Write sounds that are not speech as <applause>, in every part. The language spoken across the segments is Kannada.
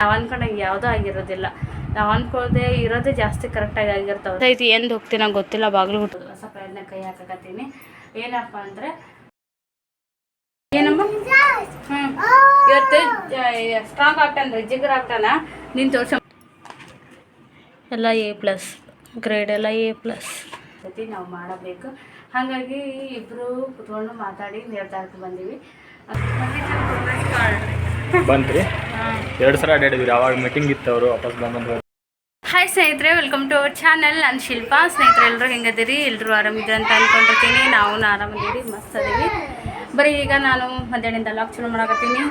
ನಾವು ಅನ್ಕೊಂಡಂಗೆ ಯಾವುದೂ ಆಗಿರೋದಿಲ್ಲ. ನಾವು ಅನ್ಕೊಳ್ಳದೆ ಇರೋದೇ ಜಾಸ್ತಿ ಕರೆಕ್ಟಾಗಿ ಆಗಿರ್ತಾವೆ. ಐತಿ ಎಂದು ಹೋಗ್ತೀನಿ ನಂಗೆ ಗೊತ್ತಿಲ್ಲ ಬಾಗಿಲು ಹುಟ್ಟೋದು ಹೊಸ ಪ್ರಯತ್ನ ಕೈ ಹಾಕಕತ್ತೀನಿ. ಏನಪ್ಪ ಅಂದರೆ ಏನಮ್ಮ? ಹ್ಞೂ ಇವತ್ತು ಸ್ಟ್ರಾಂಗ್ ಆಗ್ತಾನೆ ರೀ ಜಿಗರ್ ಆಗ್ತಾನ ನೀನು ತೋರ್ಸ. ಎಲ್ಲ ಎ ಪ್ಲಸ್ ಗ್ರೇಡ್ ಎಲ್ಲ ಎ ಪ್ಲಸ್ ಸತಿ ನಾವು ಮಾಡಬೇಕು. ಹಾಗಾಗಿ ಇಬ್ಬರು ಕುತ್ಕೊಂಡು ಮಾತಾಡಿ ನಿರ್ಧಾರಕ್ಕೆ ಬಂದೀವಿ. ಬಂತ್ರಿ ಎರಡು ಸಲ ಅಡ್ಡಾಡಿದ್ವಿ ಅವಾಗ ಮೀಟಿಂಗ್ ಇತ್ತು ಅವರು ವಾಪಸ್ ಬಂದು ಹಾಯ್ ಸ್ನೇಹಿತರೆ ವೆಲ್ಕಮ್ ಟು ಅವರ್ ಚಾನಲ್ ನಾನು ಶಿಲ್ಪಾ. ಸ್ನೇಹಿತರೆ ಎಲ್ಲರೂ ಹೆಂಗದಿರಿ ಎಲ್ಲರೂ ಆರಾಮಿದ್ದೀರಿ ಅಂತ ಅಂದ್ಕೊಂಡಿರ್ತೀನಿ ನಾವು ಆರಾಮಿದ್ದೀರಿ ಮಸ್ತ್ ಅದೀವಿ. ಬರೀ ಈಗ ನಾನು ಮಧ್ಯಾಹ್ನದಿಂದ ಲಾಕ್ ಚಲೋ ಮಾಡಕತ್ತೀನಿ.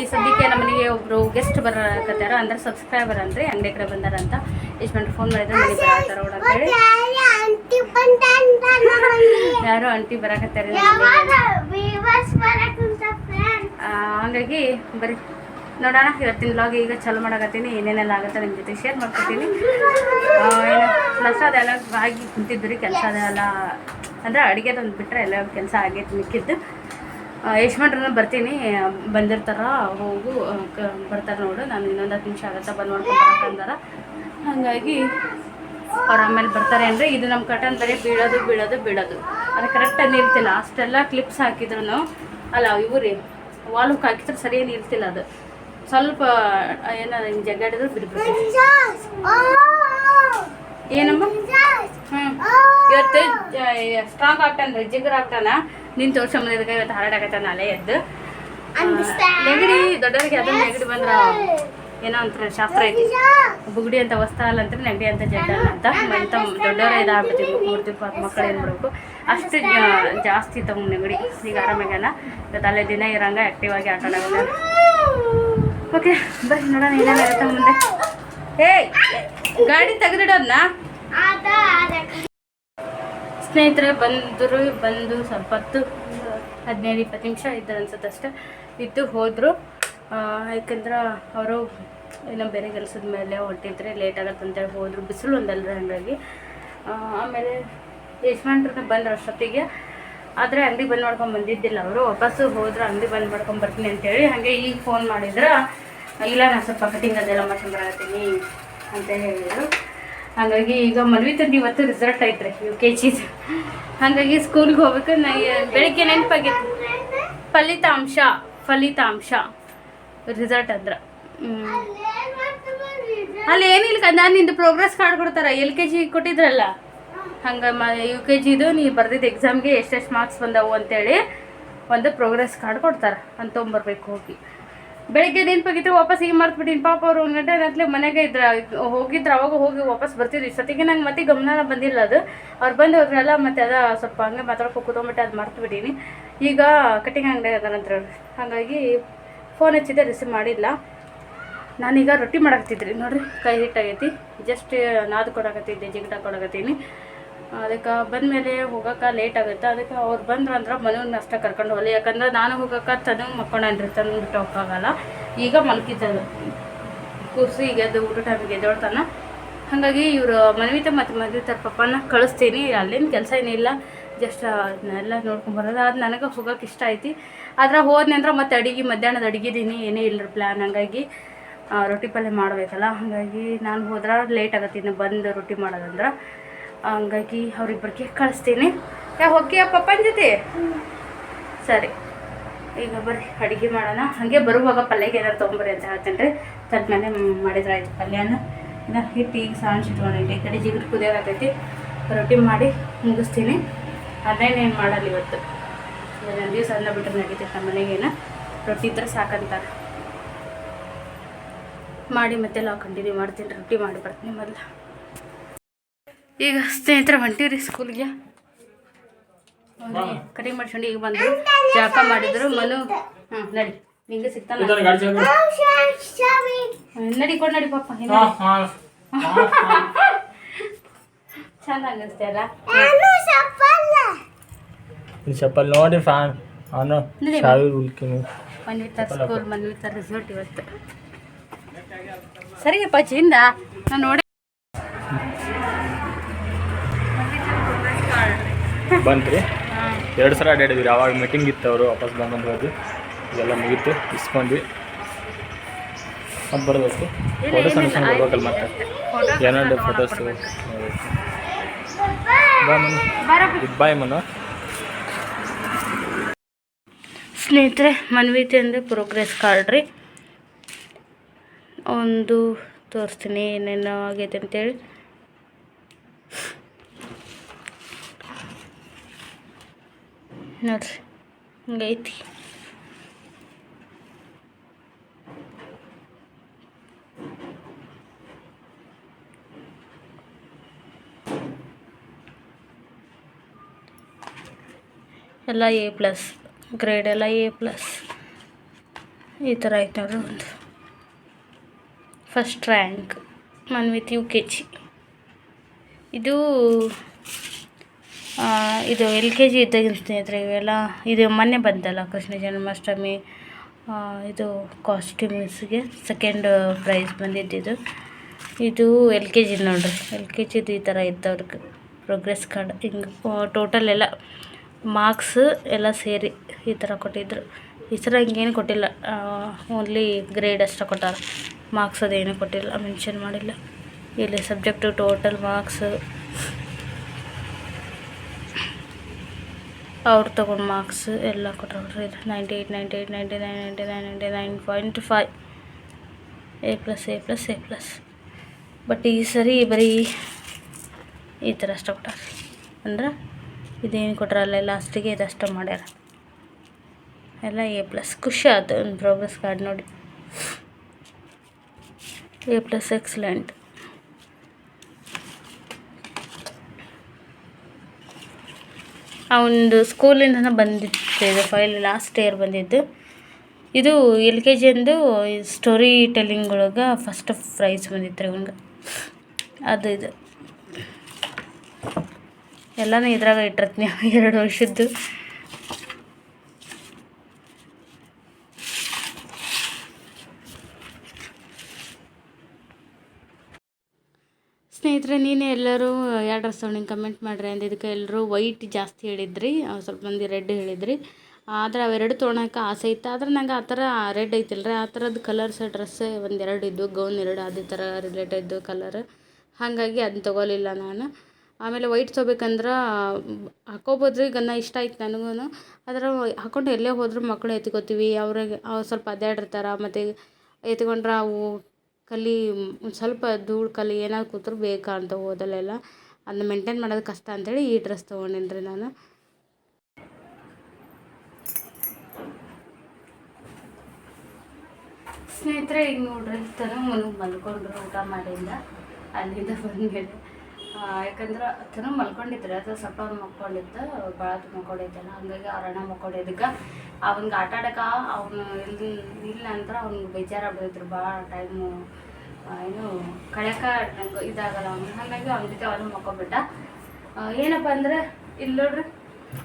ಈ ಸದ್ಯಕ್ಕೆ ನಮ್ಮ ಮನೆಗೆ ಒಬ್ಬರು ಗೆಸ್ಟ್ ಬರಕತ್ತಾರ. ಅಂದ್ರೆ ಸಬ್ಸ್ಕ್ರೈಬರ್ ಅಂದ್ರೆ ಅಂಗಡಿ ಕಡೆ ಬಂದಾರ ಅಂತ. ಯಜಮಾನ್ರು ಫೋನ್ ಮಾಡಿದ್ರೆ ಮನೆಗೆ ಬರತ್ತಾರ ಅಂತೇಳಿ ಯಾರೋ ಅಂಟಿ ಬರಕತ್ತಾರೆ ಹಂಗಾಗಿ ಬರೀ ನೋಡೋಣ, ಇವತ್ತಿನ ಬ್ಲಾಗ್ ಈಗ ಚಾಲು ಮಾಡಕತ್ತೀನಿ, ಏನೇನೆಲ್ಲ ಆಗುತ್ತೆ ನಿಮ್ಮ ಜೊತೆ ಶೇರ್ ಮಾಡ್ಕೊತೀನಿ. ಏನು ಕೆಲಸ ಅದೆಲ್ಲ ಆಗಿ ರೀ, ಕೆಲಸ ಅದೆಲ್ಲ ಅಂದರೆ ಅಡುಗೆದೊಂದು ಬಿಟ್ಟರೆ ಎಲ್ಲ ಕೆಲಸ ಆಗೈತೆ ಮಿಕ್ಕಿದ್ದು. ಯಶ್ಮಂಡ್ರೂ ಬರ್ತೀನಿ, ಬಂದಿರ್ತಾರ, ಹೋಗು ಬರ್ತಾರೆ ನೋಡು, ನಾನು ಇನ್ನೊಂದು ಹತ್ತು ನಿಮಿಷ ಆಗುತ್ತೆ, ಬಂದು ಮಾಡ್ಕೊಂಡು ಬರಕ್ಕಂದಾರ ಹಾಗಾಗಿ ಅವ್ರು ಆಮೇಲೆ ಬರ್ತಾರೆ ಅಂದರೆ ಇದು ನಮ್ಮ ಕಟನ್ ಬರೀ ಬೀಳೋದು ಬೀಳೋದು ಬೀಳೋದು. ಅದು ಕರೆಕ್ಟಾಗಿ ನಿಲ್ತಿಲ್ಲ ಅಷ್ಟೆಲ್ಲ ಕ್ಲಿಪ್ಸ್ ಹಾಕಿದ್ರು, ಅಲ್ಲ ಇವು ರೀ ವಾಲ್ಕ್ ಹಾಕಿದ್ರೆ ಸರಿಯಾಗಿ ನಿಲ್ತಿಲ್ಲ ಅದು. ಸ್ವಲ್ಪ ಏನಾರ ಹಿಂಗೆ ಜಗ್ಗಾಡಿದ್ರೆ ಬಿಡ್ಬೇಕು. ಏನಮ್ಮ? ಇವತ್ತು ಸ್ಟ್ರಾಂಗ್ ಆಗ್ತಾನೆ ಜಿಗರ್ ಆಗ್ತಾನ ನಿನ್ ತೋರ್ಸಂಬಂದಿದ್ದಕ್ಕೆ ಇವತ್ತು ಹಾರಾಡಕತ್ತಾನ ಅಲೆ ಎದ್ದು. ನೆಗಡಿ, ದೊಡ್ಡವರಿಗೆ ಅದನ್ನ ನೆಗಡಿ ಬಂದ್ರೆ. ಏನೋ ಅಂತಾರೆ ಶಾಸ್ತ್ರ ಐತಿ. ಬುಗುಡಿ ಅಂತ ವಸ್ತಾ ಅಲ್ಲ ಅಂತ ನೆಗಡಿ ಅಂತ. ಜಡ್ಡ ಅಂತ ಮಂತ ದೊಡ್ಡವರ ಇದಾಗ್ಬಿಟ್ಟಿದ್ವು ಮೂರು ದಿನ ಮಕ್ಕಳು ಏನು ಮಾಡಬೇಕು? ಅಷ್ಟು ಜಾಸ್ತಿ ತಮ್ಮ ನೆಗಡಿ. ಈಗ ಆರಾಮಾಗ್ಯಾನ? ತಲೆ ದಿನ ಇರಂಗ ಆ್ಯಕ್ಟಿವ್ ಆಗಿ ಆಟ ಆಡೋಣ ಓಕೆ ಬರ್ರಿ ನೋಡೋಣ ಏನಾಗಿರುತ್ತೆ ಮುಂದೆ. ಏಯ್, ಗಾಡಿ ತೆಗೆದಿಡೋದನ್ನ ಸ್ನೇಹಿತರೆ, ಬಂದರು, ಬಂದು ಸ್ವಲ್ಪ ಹೊತ್ತು ಹದಿನೈದು, ಇಪ್ಪತ್ತು ನಿಮಿಷ ಇದ್ದಾರೆ ಅನ್ಸುತ್ತೆ ಅಷ್ಟೇ. ಇದ್ದು ಹೋದರು. ಯಾಕಂದ್ರೆ ಅವರು ಏನೋ ಬೇರೆ ಕೆಲಸದ ಮೇಲೆ ಹೊರಟಿದ್ರೆ ಲೇಟ್ ಆಗತ್ತೆ ಅಂತೇಳಿ ಹೋದರು. ಬಿಸಿಲು ಒಂದಲ್ಲ ಹಾಗಾಗಿ. ಆಮೇಲೆ ಯಜಮಾನ್ರನ್ನ ಬಂದ್ರು ಅಷ್ಟೊತ್ತಿಗೆ. ಆದರೆ ಅಂಗಡಿ ಬಂದ್ ಮಾಡ್ಕೊಂಡು ಬಂದಿದ್ದಿಲ್ಲ ಅವರು. ವಾಪಸ್ಸು ಹೋದ್ರೆ, ಅಂಗಡಿ ಬಂದ್ ಮಾಡ್ಕೊಂಡು ಬರ್ತೀನಿ ಅಂತೇಳಿ ಹಾಗೆ ಈಗ ಫೋನ್ ಮಾಡಿದ್ರೆ, ಇಲ್ಲ ನಾನು ಸ್ವಲ್ಪ ಕಟಿಂಗ್ ಅದೆಲ್ಲ ಮಾಡ್ಕೊಂಡು ಬರತ್ತೀನಿ ಅಂತ ಹೇಳಿದರು. ಹಾಗಾಗಿ ಈಗ ಮದ್ವೆ ತಂದು ಇವತ್ತು ರಿಸಲ್ಟ್ ಐತ್ರಿ ಯು ಕೆ ಜಿದು ಹಾಗಾಗಿ ಸ್ಕೂಲ್ಗೆ ಹೋಗ್ಬೇಕು. ನನಗೆ ಬೆಳಿಗ್ಗೆ ನೆನಪಾಗಿತ್ತು ಫಲಿತಾಂಶ ಫಲಿತಾಂಶ. ರಿಸಲ್ಟ್ ಅಂದ್ರೆ. ಅಲ್ಲಿ ಏನಿಲ್ಲ ನಾನು ನಿಂದು ಪ್ರೋಗ್ರೆಸ್ ಕಾರ್ಡ್ ಕೊಡ್ತಾರ. ಎಲ್ ಕೆ ಜಿ ಕೊಟ್ಟಿದ್ರಲ್ಲ? ಹಂಗೆ ಮ ಯು ಕೆ ಜಿದು ನೀ ಬರ್ದಿದ್ದು ಎಕ್ಸಾಮ್ಗೆ ಎಷ್ಟೆಷ್ಟು ಮಾರ್ಕ್ಸ್ ಬಂದವು ಅಂತೇಳಿ ಒಂದು ಪ್ರೋಗ್ರೆಸ್ ಕಾರ್ಡ್ ಕೊಡ್ತಾರೆ. ಅಂತ ತೊಗೊಂಬರ್ಬೇಕು ಹೋಗಿ. ಬೆಳಿಗ್ಗೆ ನೆನಪಾಗಿತ್ತು ವಾಪಸ್ ಈಗ ಮರ್ತ್ಬಿಟ್ಟಿನಿ ಪಾಪ ಅವ್ರು ಒಂದು ಗಂಟೆ ಮನೆಗೆ ಇದ್ರ ಹೋಗಿದ್ರು, ಅವಾಗ ಹೋಗಿ ವಾಪಸ್ ಬರ್ತಿದ್ವಿ. ಸತಿಗೆ ನಂಗೆ ಮತ್ತೆ ಗಮನ ಬಂದಿಲ್ಲ ಅದು. ಅವ್ರು ಬಂದು ಹೋದ್ರಲ್ಲ ಮತ್ತೆ ಅದ ಸ್ವಲ್ಪ ಹಂಗೆ ಮಾತಾಡ್ಕೊ ಕೂತ್ಕೊಂಬಿಟ್ಟು ಅದು ಮರ್ತು ಬಿಟ್ಟೀನಿ ಈಗ ಕಟಿಂಗ್ ಅಂಗಡಿ ಅದ ನಂತರ ಹಾಗಾಗಿ ಫೋನ್ ಹಚ್ಚಿದ್ದೆ ರಿಸೀವ್ ಮಾಡಿಲ್ಲ. ನಾನೀಗ ರೊಟ್ಟಿ ಮಾಡಾಕತ್ತಿದ್ರಿ. ನೋಡ್ರಿ, ಕೈ ಹಿಟ್ಟಾಗೈತಿ ಜಸ್ಟ್ ನಾದು ಕೊಡಾಕತ್ತಿದ್ದೆ, ಜಿಗಟ ಕೊಡಾಕತ್ತೀನಿ. ಅದಕ್ಕೆ ಬಂದಮೇಲೆ ಹೋಗಕ್ಕೆ ಲೇಟ್ ಆಗುತ್ತೆ? ಅದಕ್ಕೆ ಅವ್ರು ಬಂದ್ರು ಅಂದ್ರೆ ಮನೆಯವ್ರನ್ನ ಅಷ್ಟೇ ಕರ್ಕೊಂಡು ಹೋಗಲಿ. ಯಾಕಂದ್ರೆ ನಾನು ಹೋಗಕ್ಕೆ ತನು ಮಕ್ಕೊಂಡ್ರಿ ತಂದು ಬಿಟ್ಟು ಹೋಗೋಕ್ಕಾಗಲ್ಲ ಈಗ ಮಲ್ಕಿದ್ದದು ಕೂರಿಸಿ ಈಗ ಅದು ಊಟ ಟೈಮಿಗೆ ಎದ್ದೋಳ್ತಾನ. ಹಾಗಾಗಿ ಇವರು ಮನವಿತ ಮತ್ತು ಮದುವೆ ಪಪ್ಪನ ಕಳಿಸ್ತೀನಿ. ಅಲ್ಲೇನು ಕೆಲಸ ಏನಿಲ್ಲ. ಜಸ್ಟ್ ಅದನ್ನೆಲ್ಲ ನೋಡ್ಕೊಂಬರೋದು ಅದು ನನಗೆ ಹೋಗೋಕೆ ಇಷ್ಟ ಐತಿ. ಆದ್ರೆ ಹೋದ್ನೆ ಅಂದ್ರೆ ಮತ್ತೆ ಅಡಿಗೆ, ಮಧ್ಯಾಹ್ನದ ಅಡುಗೆದೀನಿ. ಏನೇ ಇಲ್ಲ ಪ್ಲ್ಯಾನ್ ಹಾಗಾಗಿ ರೊಟ್ಟಿ ಪಲ್ಯ ಮಾಡಬೇಕಲ್ಲ, ಹಾಗಾಗಿ ನಾನು ಹೋದ್ರೆ ಲೇಟ್ ಆಗತ್ತೆ, ಇನ್ನು ಬಂದು ರೊಟ್ಟಿ ಮಾಡೋದಂದ್ರೆ. ಹಂಗಾಗಿ ಅವ್ರಿಬ್ಬರಿಗೆ ಕಳಿಸ್ತೀನಿ. ಯಾ, ಹೋಗ್ತೀಯ ಪಪ್ಪನ ಜೊತೆ? ಸರಿ. ಈಗ ಬರ್ರಿ, ಅಡುಗೆ ಮಾಡೋಣ. ಹಾಗೆ ಬರುವಾಗ ಪಲ್ಯಗೆ ಏನಾರು ತೊಗೊಂಬರಿ ಅಂತ ಹೇಳ್ತೇನೆ ರೀ. ತದ ಮೇಲೆ ಮಾಡಿದ್ರೆ ಆಯ್ತು ಪಲ್ಯನ. ಇನ್ನು ಹಿಟ್ಟು ಈಗ ಸಾಂಜ್ ಇಟ್ಕೊಂಡಿದ್ದೆ ಈ ಕಡೆ ಜಿಗುರು ಕುದಿಯೋಗತ್ತೈತಿ ರೊಟ್ಟಿ ಮಾಡಿ ಮುಗಿಸ್ತೀನಿ. ಅದೇನೇನು ಮಾಡಲ್ಲ ಇವತ್ತು. ಒಂದು ದಿವಸ ಅನ್ನ ಬಿಟ್ಟರೆ ನಡೀತೈತೆ ನಮ್ಮ ಮನೆಗೇನ. ರೊಟ್ಟಿ ಇದ್ರೆ ಸಾಕಂತಾರೆ. ಮಾಡಿ ಮತ್ತೆ ಲಾ ಕಂಟಿನ್ಯೂ ಮಾಡ್ತೀನಿ ರೊಟ್ಟಿ ಮಾಡಿ ಬರ್ತೀನಿ ಮೊದಲು. ಈಗ ಸ್ನೇಹಿತರ ಹೊಂಟೀವ್ರಿ ಸ್ಕೂಲ್ಗೆ. ಕಟಿಂಗ್ ಮಾಡ್ಕೊಂಡು ಈಗ ಬಂದು ಜಾಕ ಮಾಡಿದ್ರು ಮನು ಹ್ಞೂ ನಡಿ. ನಿಂಗೆ ಸಿಗ್ತಾನ? ಹ್ಮ್, ನಡಿ ಕೊಡ್ ನಡಿ ಪಾಪ ಚೆನ್ನಾಗಿ. ಚಂದ ಅನ್ನಿಸ್ತೆ ಅಲ್ಲ ಚಪ್ಪಲ್ ನೋಡಿ ಫ್ಯಾನ್. ಅವನು ಸ್ಕೂಲ್ ಮನ್ವಿತ ರಿಸಲ್ಟ್ ಇವತ್ತು. ಸರಿಯಪ್ಪ ಚಿಂದ ನಾನು ನೋಡಿ. ಬಂತ್ರಿ. ಎರಡು ಸಲ ಅಡ್ಡಾಡಿದ್ವಿ ಅವಾಗ ಮೀಟಿಂಗ್ ಇತ್ತು ಅವರು ವಾಪಸ್ ಬಂದು ಹೋದ್ವಿ. ಇದೆಲ್ಲ ಮುಗೀತು ಇಸ್ಕೊಂಡ್ವಿ. ಮತ್ತೆ ಬರಬೇಕು. ಫೋಟೋಸ್ ಸಣ್ಣ ಬರ್ಬೇಕಲ್ಲ ಮತ್ತೆ? ಏನಾದ್ರು ಫೋಟೋಸ್ ಬಾಯ್ ಬಾಯ್ ಮನು. ಸ್ನೇಹಿತರೆ ಮನವಿತೆ ಅಂದರೆ ಪ್ರೋಗ್ರೆಸ್ ಕಾರ್ಡ್ ರೀ. ಒಂದು ತೋರಿಸ್ತೀನಿ ಏನೇನು ಆಗೈತೆ ಅಂತೇಳಿ. ನೋಡ್ರಿ, ಹಂಗೈತಿ. ಎಲ್ಲ ಎ ಪ್ಲಸ್ ಗ್ರೇಡ್ ಎಲ್ಲ ಎ ಪ್ಲಸ್ ಈ ಥರ ಆಯ್ತು ನೋಡ್ರಿ ಒಂದು. First rank Manvith U K G. ಇದು ಇದು ಎಲ್ ಕೆ ಜಿ ಇದ್ದಾಗಿನ ಸ್ನೇಹಿತರೆ, ಇವೆಲ್ಲ, ಇದು ಮೊನ್ನೆ ಬಂತಲ್ಲ ಕೃಷ್ಣ ಜನ್ಮಾಷ್ಟಮಿ ಇದು ಕಾಸ್ಟ್ಯೂಮ್ಸ್ಗೆ ಸೆಕೆಂಡ್ ಪ್ರೈಸ್ ಬಂದಿದ್ದಿದ್ದು ಇದು. ಎಲ್ ಕೆ ಜಿ ನೋಡ್ರಿ, ಎಲ್ ಕೆ ಜಿದು ಈ ಥರ ಇದ್ದವ್ರಿಗೆ ಪ್ರೋಗ್ರೆಸ್ ಕಾರ್ಡ್ ಹಿಂಗೆ ಟೋಟಲ್ ಎಲ್ಲ ಮಾರ್ಕ್ಸ್ ಎಲ್ಲ ಸೇರಿ ಈ ಥರ ಕೊಟ್ಟಿದ್ರು. ಈ ಹಂಗೇನು ಕೊಟ್ಟಿಲ್ಲ. ಓನ್ಲಿ ಗ್ರೇಡ್ ಅಷ್ಟೇ ಕೊಟ್ಟಾರ. ಮಾರ್ಕ್ಸ್ ಅದೇನು ಕೊಟ್ಟಿಲ್ಲ ಮೆನ್ಷನ್ ಮಾಡಿಲ್ಲ. ಇಲ್ಲಿ ಸಬ್ಜೆಕ್ಟು ಟೋಟಲ್ ಮಾರ್ಕ್ಸ್ ಅವ್ರು ತೊಗೊಂಡು ಮಾರ್ಕ್ಸ್ ಎಲ್ಲ ಕೊಟ್ಟರು ninety eight ninety eight ninety nine ninety nine ninety nine point five A plus A plus A plus but ಈ ಸರಿ ಬರೀ ಈ ಥರ ಅಷ್ಟೇ ಕೊಟ್ಟಾರ. ಅಂದ್ರೆ ಇದೇನು ಕೊಟ್ರಲ್ಲ ಲಾಸ್ಟಿಗೆ ಇದಷ್ಟು ಮಾಡ್ಯಾರ. ಎಲ್ಲ ಎ ಪ್ಲಸ್ ಖುಷಿ ಆಯ್ತು. ಒಂದು ಪ್ರೋಗ್ರೆಸ್ ಕಾರ್ಡ್ ನೋಡಿ. ಎ ಪ್ಲಸ್ ಎಕ್ಸಲೆಂಟ್ ಅವನದು ಸ್ಕೂಲಿಂದ ಬಂದಿತ್ತು ಇದು ಫೈಲ್ ಲಾಸ್ಟ್ ಇಯರ್ ಬಂದಿದ್ದು. ಇದು ಎಲ್ ಕೆ ಜಿಂದು ಸ್ಟೋರಿ ಟೆಲ್ಲಿಂಗ್ ಒಳಗೆ ಫಸ್ಟ್ ಪ್ರೈಸ್ ಬಂದಿತ್ತು ರೀ ಅವ್ನಿಗೆ ಅದು ಇದು. ಎಲ್ಲನೂ ಇದ್ರಾಗ ಇಟ್ಟಿರ್ತೀನಿ. <laughs> ಎರಡು ವರ್ಷದ್ದು. ಸ್ನೇಹಿತರೆ ನೀನೇ ಎಲ್ಲರೂ ಯಾವ ಡ್ರೆಸ್ ತೊಗೊಂಡು ಕಮೆಂಟ್ ಮಾಡಿರಿ ಇದಕ್ಕೆ ಎಲ್ಲರೂ ವೈಟ್ ಜಾಸ್ತಿ ಹೇಳಿದ್ರಿ. ಸ್ವಲ್ಪ ಮಂದಿ ರೆಡ್ ಹೇಳಿದ್ರಿ. ಆದ್ರೆ ಅವೆರಡು ತೊಗೊಳಕ್ಕೆ ಆಸೆ ಇತ್ತು. ಆದ್ರೆ ನಂಗೆ ಆ ಥರ ರೆಡ್ ಐತಿಲ್ರಿ. ಆ ಥರದ್ದು ಕಲರ್ಸ್ ಡ್ರೆಸ್ ಒಂದೆರಡು ಇದ್ದು ಗೌನ್ ಎರಡು, ಅದೇ ಥರ ರಿಲೇಟೆಡ್ ಕಲರ್ ಹಾಗಾಗಿ ಅದನ್ನ ತೊಗೊಲಿಲ್ಲ ನಾನು. ಆಮೇಲೆ ವೈಟ್ ತೊಗೋಬೇಕಂದ್ರೆ ಹಾಕೋಬೋದು ರೀ ಗನ್ನ ಇಷ್ಟ ಆಯ್ತು ನನಗೂ ಆದ್ರೆ ಹಾಕೊಂಡು ಎಲ್ಲೇ ಹೋದ್ರೂ ಮಕ್ಕಳು ಎತ್ಕೋತೀವಿ. ಅವ್ರಿಗೆ, ಅವ್ರು ಸ್ವಲ್ಪ ಅಡ್ಡಾಡಿರ್ತಾರೆ ಮತ್ತು ಎತ್ಕೊಂಡ್ರೆ ಅವು ಕಲಿ, ಒಂದು ಸ್ವಲ್ಪ ಧೂಳು ಕಲಿ ಏನಾದ್ರು ಕೂತ್ರು ಬೇಕಾ ಅಂತ ಓದಲೆಲ್ಲ ಅದನ್ನ ಮೇಂಟೈನ್ ಮಾಡೋದು ಕಷ್ಟ ಅಂತೇಳಿ ಈ ಡ್ರೆಸ್ ತೊಗೊಂಡೇನಿ ರೀ ನಾನು. ಸ್ನೇಹಿತರೆ, ಈಗ ನೋಡ್ರಿ ತರ ಮನೆಗೆ ಮಲ್ಕೊಂಡ್ರು ಊಟ ಮಾಡಿಂದ. ಅಲ್ಲಿಂದ ಬಂದ್ಮೇಲೆ ಯಾಕಂದ್ರೆ ತನ ಮಲ್ಕೊಂಡಿದ್ರೆ ಅದು ಸ್ವಲ್ಪ ಅವ್ನು ಮಕ್ಕೊಂಡಿದ್ದ ಭಾಳ ಮಕ್ಕೊಂಡಿದ್ದಲ್ಲ ಹಂಗಾಗಿ ಅರಣ್ಯ ಮಕ್ಕೊಂಡಿದ್ದಕ್ಕೆ ಅವನಿಗೆ ಆಟ ಆಡಕ್ಕೆ ಅವನು ಇಲ್ಲಿ ಇಲ್ಲ ಅಂದ್ರೆ ಅವ್ನಿಗೆ ಬೇಜಾರಾಗ್ಬಿಡ್ತಿದ್ರು ಭಾಳ ಟೈಮು ಏನು ನಂಗೆ ಇದಾಗಲ್ಲ ಅವ್ನಿಗೆ ಹಾಗಾಗಿ ಅವನ ಜೊತೆ ಅವನು ಮಕ್ಕೊಬಿಟ್ಟ ಆ, ಏನಪ್ಪ ಅಂದ್ರೆ ಇಲ್ಲಿ ನೋಡ್ರಿ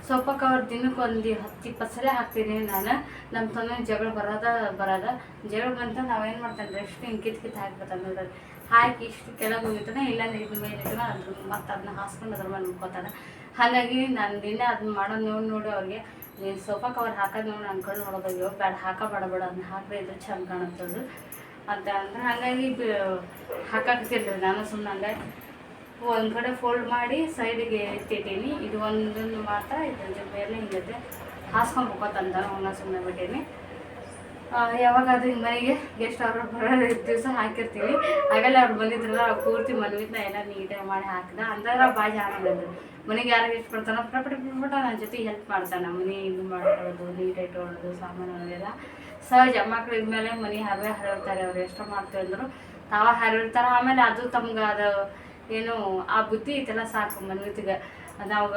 ಸೊಪ್ಪಕ್ಕೆ ಅವ್ರ ದಿನಕ್ಕೆ ಒಂದು ಹತ್ತು ಇಪ್ಪತ್ತು ಸಲ ಹಾಕ್ತೀನಿ ನಾನು. ನಮ್ಮ ತಂದೆ ಜಗಳ ಬರೋದ ಬರೋದ. ಜಗಳ ಬಂತ ನಾವೇನು ಮಾಡ್ತಾನೆ ರೆಸ್ಟ್ ಹಿಂಗೆ ಕಿತ್ ಕಿತ್ ಹಾಕ್ಬಿಡ್ತಾನೆ ನೋಡ್ರಿ. ಹಾಕಿ ಇಷ್ಟು ಕೆಳಗೆ ಹೋಗಿರ್ತಾನೆ ಇಲ್ಲ ಇದ್ರ ಮೇಲೆ ಅದ್ರ ಮತ್ತೆ ಅದನ್ನ ಹಾಸ್ಕೊಂಡು ಅದ್ರ ಮೇಲೆ ಮುಕ್ಕೋತಾನೆ ಹಾಗಾಗಿ ನಾನು ದಿನ ಅದನ್ನ ಮಾಡೋದು ನೋಡಿ ನೋಡಿ ಅವ್ರಿಗೆ, ನೀನು ಸೋಫಾ ಕವರ್ ಹಾಕೋದು ನೋಡಿ ಅನ್ಕೊಂಡು ನೋಡೋದು, ಅಯ್ಯೋ ಬೇಡ ಹಾಕಬೇಡ ಬೇಡ ಅದನ್ನ ಹಾಕಿದ್ರೆ ಇದ್ರೆ ಚೆಂದ ಕಾಣುತ್ತದು ಅಂತ ಅಂದ್ರೆ ಹಾಗಾಗಿ ಹಾಕಾಕ್ತಿರ್ಲಿಲ್ಲ ನಾನು ಸುಮ್ಮನೆ ಹಂಗಾಗಿ ಒಂದು ಕಡೆ ಫೋಲ್ಡ್ ಮಾಡಿ ಸೈಡಿಗೆ ಎತ್ತಿಟ್ಟೀನಿ, ಇದು ಒಂದನ್ನು ಮಾತ್ರ ಇದ್ರ ಬೇರೆ ಹಿಂಗೈತೆ. ಹಾಸ್ಕೊಂಡು ಹೋಗೋತಂತ ಅವನ್ನ ಸುಮ್ಮನೆ ಬಿಟ್ಟೀನಿ. ಯಾವಾಗಾದ್ರೂ ಹಿಂಗೆ ಮನೆಗೆ ಗೆಸ್ಟ್ ಅವರು ಬರೋ ದಿವಸ ಹಾಕಿರ್ತೀವಿ. ಆಗಲ್ಲ ಅವ್ರು ಬಂದಿದ್ರಲ್ಲ, ಅವ್ರು ಪೂರ್ತಿ ಮಲಗಿದ್ನ ಎಲ್ಲ ನೀಟಾಗಿ ಮಾಡಿ ಹಾಕಿದ. ಅಂದ್ರೆ ಭಾಳ ಚೆನ್ನಾಗಿದ್ದು ಮನೆಗೆ ಯಾರು ಗೆಸ್ಟ್ ಬರ್ತಾನೋ ಪಟ ಪಟ ನನ್ನ ಜೊತೆ ಹೆಲ್ಪ್ ಮಾಡ್ತಾನೆ ಮನೆ ಇದು ಮಾಡ್ಕೊಳ್ಳೋದು ನೀಟಾಗಿ ಇಟ್ಕೊಳ್ಳೋದು, ಸಾಮಾನು ಎಲ್ಲ ಸಹಜ, ಮಕ್ಳು ಇದ್ಮೇಲೆ ಮನೆ ಹರವೆ ಹರಡ್ತಾರೆ ಅವ್ರು. ಎಷ್ಟು ಮಾಡ್ತೇವೆ ಅಂದರು ತಾವ ಹರಡ್ತಾರೆ ಆಮೇಲೆ ಅದು ತಮ್ಗೆ ಅದು ಏನು, ಆ ಬುದ್ಧಿ ಐತೆಲ್ಲ ಸಾಕು ಮನ್ವಿತಿಗೆ. ನಾವು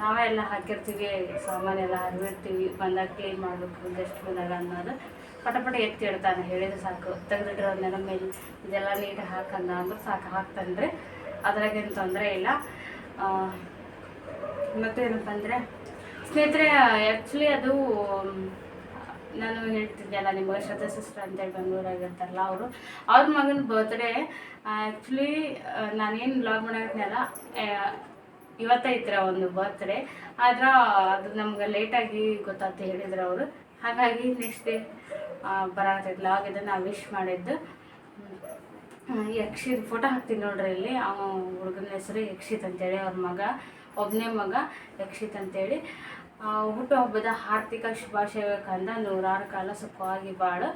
ನಾವೇ ಎಲ್ಲ ಹಾಕಿರ್ತೀವಿ, ಸಾಮಾನು ಎಲ್ಲ ಹರಿವಿರ್ತೀವಿ ಬಂದಾಗ ಕ್ಲೀನ್ ಮಾಡಬೇಕು ಗೆಸ್ಟ್ ಬಂದಾಗ ಅನ್ನೋದು. ಪಟ ಪಟ ಎತ್ತಿ ಇಡ್ತಾನೆ, ಹೇಳಿದ್ರೆ ಸಾಕು. ತೆಗೆದಿಟ್ರೆ ಅದನ್ನೆಲ್ಲ ಮೇಲೆ ಇದೆಲ್ಲ ನೀಟಾಗಿ ಹಾಕಂದ ಅಂದ್ರೆ ಸಾಕು, ಹಾಕ್ತಾನೆ ರೀ ಅದ್ರಾಗೇನು ತೊಂದರೆ ಇಲ್ಲ. ಮತ್ತೇನಪ್ಪ ಅಂದರೆ, ಸ್ನೇಹಿತರೆ ಆ್ಯಕ್ಚುಲಿ ಅದು, ನಾನು ಹೇಳ್ತಿದ್ದೆಲ್ಲ ನಿಮ್ಮ ಶ್ರದ್ಧಾ ಸಿಸ್ಟರ್ ಅಂತೇಳಿ ಹೇಳಿ ಇರ್ತಾರಲ್ಲ ಅವರು. ಅವ್ರ ಮಗನ ಬರ್ತ್ಡೇ ಆ್ಯಕ್ಚುಲಿ ನಾನೇನು ಬ್ಲಾಗ್ ಮಾಡಾಕತ್ನಲ್ಲ ಇವತ್ತೈತ್ರ ಒಂದು ಬರ್ತ್ಡೇ ಆದ್ರೆ ಅದು ನಮ್ಗೆ ಲೇಟಾಗಿ ಗೊತ್ತಾಗ್ತ ಹೇಳಿದ್ರು ಅವರು. ಹಾಗಾಗಿ ನೆಕ್ಸ್ಟ್ ಡೇ ಬರಾಕತ್ತೈತಿ ಬ್ಲಾಗ್ ಇದನ್ನು ವಿಶ್ ಮಾಡಿದ್ದು ಯಕ್ಷಿತ್ ಫೋಟೋ ಹಾಕ್ತೀನಿ ನೋಡ್ರಿ ಇಲ್ಲಿ. ಅವ ಹುಡುಗನ ಹೆಸರು ಯಕ್ಷಿತ್ ಅಂತೇಳಿ, ಅವ್ರ ಮಗ ಒಬ್ಬನೇ ಮಗ ಯಕ್ಷಿತ್ ಅಂತೇಳಿ. ಹುಟ್ಟುಹಬ್ಬದ ಆರ್ಥಿಕ ಶುಭಾಶಯ ಕಂದ ನೂರಾರು ಕಾಲ ಸುಖವಾಗಿ ಬಾಳು.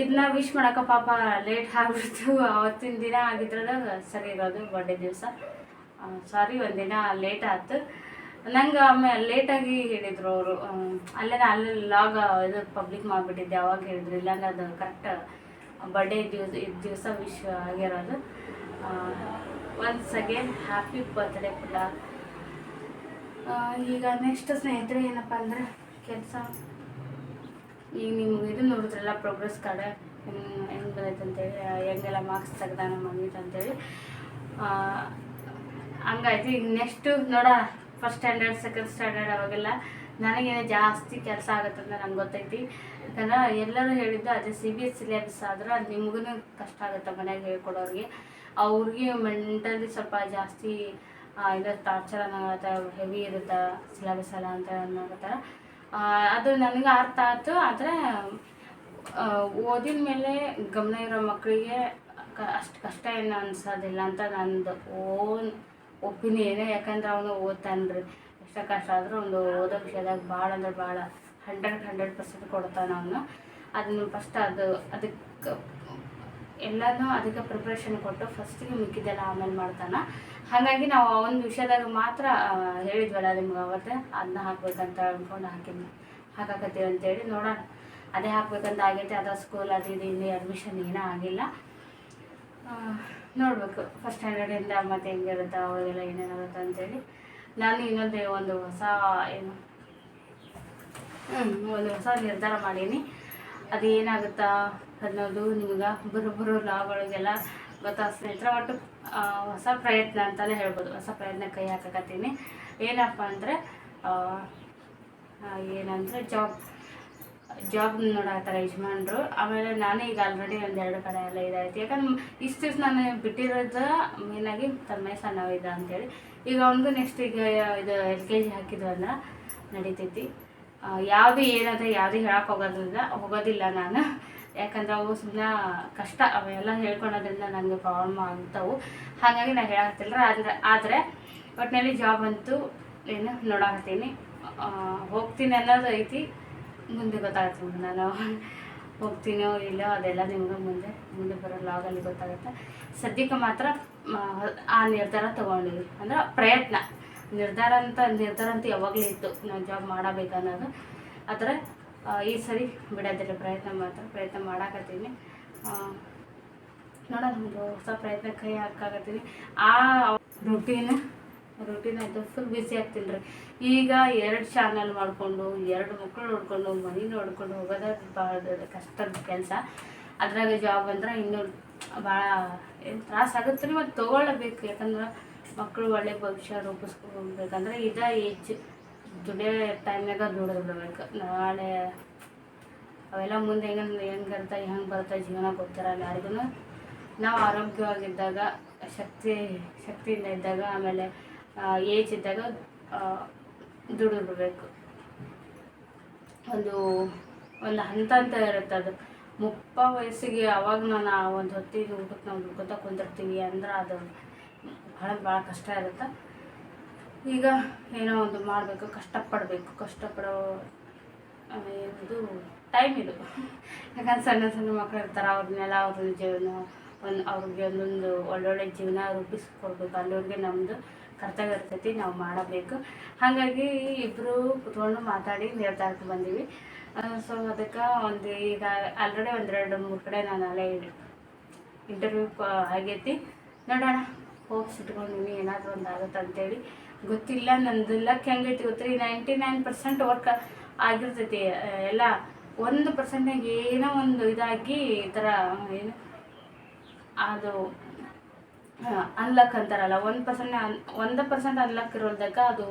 ಇದನ್ನ ವಿಶ್ ಮಾಡಕ ಪಾಪ ಲೇಟ್ ಆಗ್ಬಿಡ್ತು. ಅವತ್ತಿನ ದಿನ ಆಗಿದ್ರದ ಸರಿ ಇರೋದು ಬರ್ಡೇ ದಿವಸ. ಸಾರಿ ಒಂದಿನ ಲೇಟ್ ಆಯ್ತು. ನಂಗೆ ಆಮೇಲೆ ಲೇಟಾಗಿ ಹೇಳಿದರು ಅವರು. ಅಲ್ಲೇ ಅಲ್ಲೇ ಲಾಗ್ ಇದು ಪಬ್ಲಿಕ್ ಮಾಡಿಬಿಟ್ಟಿದ್ದೆ ಯಾವಾಗ ಹೇಳಿದ್ರು. ಇಲ್ಲಾಂದ್ರೆ ಅದು ಕರೆಕ್ಟ್ ಬರ್ಡೇ ದಿವಸ, ಇದು ದಿವಸ ವಿಶ್ ಆಗಿರೋದು. ಒನ್ಸ್ ಅಗೇನ್ ಹ್ಯಾಪಿ ಬರ್ತ್ಡೇ ಪುಟ್ಟ. ಈಗ ನೆಕ್ಸ್ಟ್ ಸ್ನೇಹಿತರೆ ಏನಪ್ಪ ಅಂದರೆ ಕೆಲಸ. ಈಗ ನಿಮ್ಗೆ ಇದು ನೋಡಿದ್ರಲ್ಲ ಪ್ರೋಗ್ರೆಸ್ ಕಾರ್ಡ್ ಹೆಂಗೆ ಬಂದೈತೆ ಅಂತೇಳಿ ಹೆಂಗೆಲ್ಲ ಮಾರ್ಕ್ಸ್ ತೆಗ್ದಾನ ಮಗೀತು ಅಂತೇಳಿ ಹಂಗಾಯ್ತು. ಈಗ ನೆಕ್ಸ್ಟು ನೋಡೋಣ. ಫಸ್ಟ್ ಸ್ಟ್ಯಾಂಡರ್ಡ್ ಸೆಕೆಂಡ್ ಸ್ಟ್ಯಾಂಡರ್ಡ್ ಅವಾಗೆಲ್ಲ ನನಗೇನು ಜಾಸ್ತಿ ಕೆಲಸ ಆಗುತ್ತೆ ಅಂತ ನಂಗೆ ಗೊತ್ತೈತಿ. ಯಾಕಂದ್ರೆ ಎಲ್ಲರೂ ಹೇಳಿದ್ದು ಅದೇ ಸಿ ಬಿ ಎಸ್ ಸಿಲೆಬಸ್ ಆದ್ರೆ ನಿಮ್ಗೂ ಕಷ್ಟ ಆಗುತ್ತೆ ಮನೆಯಾಗ ಹೇಳ್ಕೊಡೋರಿಗೆ. ಅವ್ರಿಗೆ ಮೆಂಟಲಿ ಸ್ವಲ್ಪ ಜಾಸ್ತಿ ಇದು ಟಾರ್ಚರ್ ಅನ್ನೋತ ಹೆವಿ ಇರುತ್ತೆ ಸಿಲೆಬಸ್ ಎಲ್ಲ ಅಂತ ಅನ್ನೋಗತ್ತಾರ ಅದು ನನಗೆ ಅರ್ಥ ಆಯಿತು. ಆದರೆ ಓದಿದ ಮೇಲೆ ಗಮನ ಇರೋ ಮಕ್ಕಳಿಗೆ ಅಷ್ಟು ಕಷ್ಟ ಏನು ಅನ್ಸೋದಿಲ್ಲ ಅಂತ ನಂದು ಓನ್ ಒಪಿನಿಯನ್ ಯಾಕಂದ್ರೆ ಅವನು ಓದ್ತಾನ್ರಿ. ಎಷ್ಟ ಕಷ್ಟ ಆದರೂ ಒಂದು ಓದೋ ವಿಷಯದಾಗ ಭಾಳ ಅಂದ್ರೆ ಭಾಳ ಹಂಡ್ರೆಡ್ ಹಂಡ್ರೆಡ್ ಪರ್ಸೆಂಟ್ ಕೊಡ್ತಾನೆ ಅವನು. ಅದನ್ನು ಫಸ್ಟ್ ಅದು, ಅದಕ್ಕೆ ಎಲ್ಲನೂ ಅದಕ್ಕೆ ಪ್ರಿಪ್ರೇಷನ್ ಕೊಟ್ಟು ಫಸ್ಟಿಗೆ ಮಿಕ್ಕಿದ್ದೆಲ್ಲ ಆಮೇಲೆ ಮಾಡ್ತಾನೆ. ಹಾಗಾಗಿ ನಾವು ಒಂದು ವಿಷಯದಾಗ ಮಾತ್ರ ಹೇಳಿದ್ವಲ್ಲ ನಿಮ್ಗೆ ಅವತ್ತೆ ಅದನ್ನ ಹಾಕ್ಬೇಕಂತ ಅಂದ್ಕೊಂಡು ಹಾಕಿದ್ವಿ ಹಾಕಾಕತ್ತೀವಿ ಅಂತೇಳಿ ನೋಡೋಣ. ಅದೇ ಹಾಕ್ಬೇಕಂತ ಆಗೈತೆ ಅದ ಸ್ಕೂಲ್ ಅದು ಇದು ಇಲ್ಲಿ ಅಡ್ಮಿಷನ್ ಏನೂ ಆಗಿಲ್ಲ. ನೋಡ್ಬೇಕು. ಫಸ್ಟ್ ಸ್ಟ್ಯಾಂಡರ್ಡಿಂದ ಮತ್ತೆ ಹೆಂಗಿರುತ್ತೆ, ಅವಾಗೆಲ್ಲ ಏನೇನಾಗುತ್ತೆ ಅಂತೇಳಿ. ನಾನು ಇನ್ನೊಂದು ಒಂದು ಹೊಸ ಏನು ಒಂದು ಹೊಸ ನಿರ್ಧಾರ ಮಾಡೀನಿ. ಅದು ಏನಾಗುತ್ತಾ ಅನ್ನೋದು ನಿಮ್ಗೆ ಬರೋಬ್ಬರು ಲಾಭಗಳಿಗೆಲ್ಲ ಗೊತ್ತಾ? ಸ್ನೇಹಿತರ ಒಟ್ಟು ಹೊಸ ಪ್ರಯತ್ನ ಅಂತಲೇ ಹೇಳ್ಬೋದು. ಹೊಸ ಪ್ರಯತ್ನ ಕೈ ಹಾಕಕತ್ತೀನಿ. ಏನಪ್ಪ ಅಂದರೆ ಏನಂದರೆ ಜಾಬ್ ಜಾಬ್ ನೋಡತ್ತಾರ ಯಜಮಾನ್ರು. ಆಮೇಲೆ ನಾನೇ ಈಗ ಆಲ್ರೆಡಿ ಒಂದು ಎರಡು ಕಡೆ ಎಲ್ಲ ಇದಾಯ್ತು. ಯಾಕಂದ್ರೆ ಇಷ್ಟು ನಾನು ಬಿಟ್ಟಿರೋದು ಮೇನಾಗಿ ತನ್ಮಯ ಸಣ್ಣವಿದ ಅಂತೇಳಿ. ಈಗ ಅವನಿಗೂ ನೆಕ್ಸ್ಟ್ ಈಗ ಇದು ಎಲ್ ಕೆ ಜಿ ಹಾಕಿದ್ವು ಅಂದ್ರೆ ನಡೀತೈತಿ ಯಾವುದು ಏನದ ಯಾವುದು ಹೇಳಕ್ಕೆ ಹೋಗೋದಿಲ್ಲ ಹೋಗೋದಿಲ್ಲ ನಾನು. ಯಾಕಂದ್ರೆ ಅವು ಸುಮ್ಮನೆ ಕಷ್ಟ, ಅವೆಲ್ಲ ಹೇಳ್ಕೊಳೋದ್ರಿಂದ ನನಗೆ ಪ್ರಾಬ್ಲಮ್ ಆಗ್ತಾವು. ಹಾಗಾಗಿ ನಾನು ಹೇಳಕತ್ತಿಲ್ಲ. ಆದರೆ ಆದರೆ ಒಟ್ಟಿನಲ್ಲಿ ಜಾಬ್ ಅಂತೂ ಏನು ನೋಡಾಕತ್ತೀನಿ. ಹೋಗ್ತೀನಿ ಅನ್ನೋದು ಐತಿ. ಮುಂದೆ ಗೊತ್ತಾಗುತ್ತೆ ನಾನು ಹೋಗ್ತೀನೋ ಇಲ್ಲೋ ಅದೆಲ್ಲ ನಿಮ್ಗೆ ಮುಂದೆ ಮುಂದೆ ಬರೋ ಲಾಗಲ್ಲಿ ಗೊತ್ತಾಗುತ್ತೆ. ಸದ್ಯಕ್ಕೆ ಮಾತ್ರ ಆ ನಿರ್ಧಾರ ತೊಗೊಂಡಿದ್ವಿ ಅಂದ್ರೆ ಪ್ರಯತ್ನ. ನಿರ್ಧಾರ ಅಂತ ನಿರ್ಧಾರ ಅಂತ ಯಾವಾಗಲೂ ಇತ್ತು. ನಾವು ಜಾಬ್ ಮಾಡಬೇಕನ್ನೋದು. ಆದರೆ ಈ ಸರಿ ಬಿಡೋದಿಲ್ಲ ಪ್ರಯತ್ನ ಮಾತ್ರ, ಪ್ರಯತ್ನ ಮಾಡಾಕತ್ತೀನಿ. ನೋಡೋಣ, ಒಂದು ಹೊಸ ಪ್ರಯತ್ನ ಕೈ ಹಾಕಾಕತ್ತೀನಿ. ಆ ರುಟೀನ್ ರುಟೀನ್ ಆಯಿತು. ಫುಲ್ ಬ್ಯುಸಿ ಆಗ್ತೀನಿ ರೀ. ಈಗ ಎರಡು ಚಾನಲ್ ಮಾಡಿಕೊಂಡು, ಎರಡು ಮಕ್ಕಳು ನೋಡಿಕೊಂಡು, ಮನೆ ನೋಡ್ಕೊಂಡು ಹೋಗೋದೇ ಭಾಳ ಕಷ್ಟದ ಕೆಲಸ. ಅದ್ರಾಗ ಜಾಬ್ ಅಂದ್ರೆ ಇನ್ನೂ ಭಾಳ ಏನು ತ್ರಾಸ ಆಗುತ್ತೆ ರೀ, ಮತ್ತು ತೊಗೊಳ್ಳಬೇಕು. ಯಾಕಂದ್ರೆ ಮಕ್ಕಳು ಒಳ್ಳೆ ಭವಿಷ್ಯ ರೂಪಿಸ್ಕೊಬೇಕಂದ್ರೆ ಇದೇ ಏಜ್ ದುಡಿಯೋ ಟೈಮ್ನಾಗ ದುಡಿದು ಬಿಡ್ಬೇಕು. ನಾಳೆ ಅವೆಲ್ಲ ಮುಂದೆ ಹೆಂಗೆ ಹೆಂಗಿರ್ತ ಹೆಂಗೆ ಬರ್ತಾ ಜೀವನ ಗೊತ್ತಿರಲ್ಲ ಯಾರಿಗೂ ನಾವು ಆರೋಗ್ಯವಾಗಿದ್ದಾಗ, ಶಕ್ತಿ, ಶಕ್ತಿಯಿಂದ ಇದ್ದಾಗ, ಆಮೇಲೆ ಏಜ್ ಇದ್ದಾಗ ದುಡಿದು ಬಿಡಬೇಕು ಒಂದು ಒಂದು ಹಂತ ಅಂತ ಇರುತ್ತೆ ಅದು. ಮುಪ್ಪ ವಯಸ್ಸಿಗೆ ಅವಾಗ ನಾನು ಒಂದು ಹೊತ್ತಿಗೆ ಊಟಕ್ಕೆ ನಾವು ದುಡ್ಕೊತಾ ಕುಂತಿರ್ತೀವಿ ಅಂದ್ರೆ ಅದು ಭಾಳ ಭಾಳ ಕಷ್ಟ ಇರುತ್ತೆ. ಈಗ ಏನೋ ಒಂದು ಮಾಡಬೇಕು, ಕಷ್ಟಪಡಬೇಕು. ಕಷ್ಟಪಡೋ ಇದು ಟೈಮ್ ಇದು. ಯಾಕಂದ್ರೆ ಸಣ್ಣ ಸಣ್ಣ ಮಕ್ಕಳು ಇರ್ತಾರೆ, ಅವ್ರನ್ನೆಲ್ಲ ಅವ್ರ ಜೀವನ, ಒಂದು ಅವ್ರಿಗೆ ಒಂದೊಂದು ಒಳ್ಳೊಳ್ಳೆ ಜೀವನ ರೂಪಿಸ್ಕೊಡ್ಬೇಕು. ಅಲ್ಲಿವ್ರಿಗೆ ನಮ್ಮದು ಕರ್ತವ್ಯ ಇರ್ತೈತಿ ನಾವು ಮಾಡಬೇಕು. ಹಾಗಾಗಿ ಇಬ್ಬರು ಕುತ್ಕೊಂಡು ಮಾತಾಡಿ ನಿರ್ಧಾರಕ್ಕೆ ಬಂದೀವಿ. ಸೊ ಅದಕ್ಕೆ ಒಂದು ಈಗ ಆಲ್ರೆಡಿ ಒಂದೆರಡು ಮೂರು ಕಡೆ ನಾನು ಅಲ್ಲೇ ಇಂಟರ್ವ್ಯೂ ಆಗೈತಿ. ನೋಡೋಣ ಹೋಪ್ಸ್ ಇಟ್ಕೊಂಡಿನಿ ಏನಾದರೂ ಒಂದು ಆಗುತ್ತೆ ಅಂತೇಳಿ. ಗೊತ್ತಿಲ್ಲ, ನಂದು ಲಕ್ ಹೆಂಗೈತಿ ಗೊತ್ತಿ ನೈಂಟಿ ನೈನ್ ಪರ್ಸೆಂಟ್ ವರ್ಕ್ ಆಗಿರ್ತೈತಿ. ಎಲ್ಲ ಒಂದು ಪರ್ಸೆಂಟ್ನಾಗ ಏನೋ ಒಂದು ಇದಾಗಿ ಈ ಥರ ಏನು, ಅದು ಅನ್ಲಕ್ ಅಂತಾರಲ್ಲ, ಒಂದು ಪರ್ಸೆಂಟ್ ಒಂದು ಪರ್ಸೆಂಟ್ ಅನ್ಲಕ್ ಇರೋದಾಗ ಅದು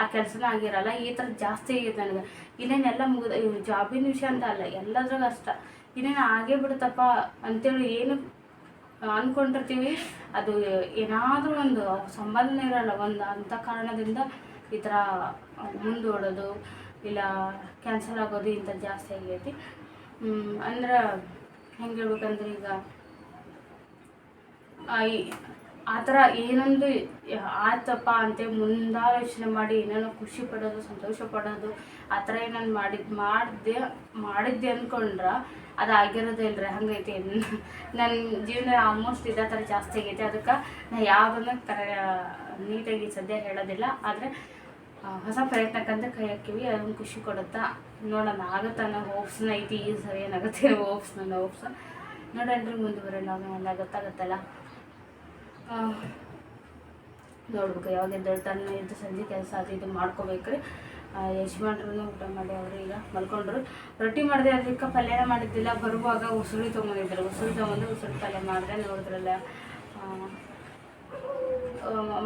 ಆ ಕೆಲಸನ ಆಗಿರಲ್ಲ, ಈ ಥರ ಜಾಸ್ತಿ ಆಗಿದೆ ನನಗೆ. ಇನ್ನೇನೆಲ್ಲ ಮುಗಿದ ಜಾಬಿನ ವಿಷಯ ಅಂತ ಅಲ್ಲ ಎಲ್ಲದ್ರಾಗ ಅಷ್ಟ. ಇನ್ನೇನು ಆಗೇ ಬಿಡುತ್ತಪ್ಪ ಅಂತೇಳಿ ಏನು ಅಂದ್ಕೊಂಡಿರ್ತೀವಿ ಅದು ಏನಾದರೂ ಒಂದು ಸಂಬಂಧನೇ ಇರಲ್ಲ, ಒಂದು ಅಂಥ ಕಾರಣದಿಂದ ಈ ಥರ ಮುಂದೂಡೋದು, ಇಲ್ಲ ಕ್ಯಾನ್ಸಲ್ ಆಗೋದು ಇಂಥ ಜಾಸ್ತಿ ಆಗೈತಿ. ಅಂದ್ರೆ ಹೆಂಗೆ ಹೇಳ್ಬೇಕಂದ್ರೆ ಈಗ ಆ ಥರ ಏನೊಂದು ಆತಪ್ಪ ಅಂತ ಮುಂದಾಲೋಚನೆ ಮಾಡಿ ಏನೇನೋ ಖುಷಿ ಪಡೋದು, ಸಂತೋಷ ಪಡೋದು, ಆ ಥರ ಏನೋ ಮಾಡಿದ್, ಮಾಡಿದ್ದೆ ಮಾಡಿದ್ದೆ ಅಂದ್ಕೊಂಡ್ರೆ ಅದು ಆಗಿರೋದೇ ಇಲ್ರಿ, ಹಂಗೈತಿ. ನನ್ನ ಜೀವನ ಆಲ್ಮೋಸ್ಟ್ ಇದೇ ಥರ ಜಾಸ್ತಿ ಆಗೈತೆ. ಅದಕ್ಕೆ ನಾ ಯಾವುದನ್ನು ಕರ, ನೀಟಾಗಿ ಸದ್ಯ ಹೇಳೋದಿಲ್ಲ. ಆದರೆ ಹೊಸ ಪ್ರಯತ್ನಕ್ಕಂತ ಕೈ ಹಾಕಿವಿ ಅದೊಂದು ಖುಷಿ ಕೊಡುತ್ತಾ. ನೋಡೋಣ, ಆಗುತ್ತೆ ಅನ್ನೋ ಹೋಪ್ಸ್ನ ಐತಿ. ಈ ಸರಿ ಏನಾಗುತ್ತೆ ಹೋಪ್ಸ್ ನನ್ನ ಹೋಪ್ಸ್ ರೀ ಮುಂದುವರೆಲ್ಲ ಎಲ್ಲ ಗೊತ್ತಾಗುತ್ತಲ್ಲ ನೋಡ್ಬೇಕು ಯಾವಾಗ ಎದ್ದೇಳ್ತಾನೆ ಇದು ಸಂಜೆ ಕೆಲಸ ಅದು ಇದು ಮಾಡ್ಕೋಬೇಕ್ರಿ. ಯಜಮಾನ್ರು ಊಟ ಮಾಡಿ ಅವರು ಈಗ ಮಲ್ಕೊಂಡ್ರು. ರೊಟ್ಟಿ ಮಾಡಿದೆ ಅದಕ್ಕೆ ಪಲ್ಯನ ಮಾಡಿದ್ದಿಲ್ಲ, ಬರುವಾಗ ಉಸುಳಿ ತೊಗೊಂಡಿದ್ರು. ಉಸುಳಿ ತೊಗೊಂಡು ಉಸುಳಿ ಪಲ್ಯ ಮಾಡಿದೆ, ನೋಡಿದ್ರಲ್ಲ.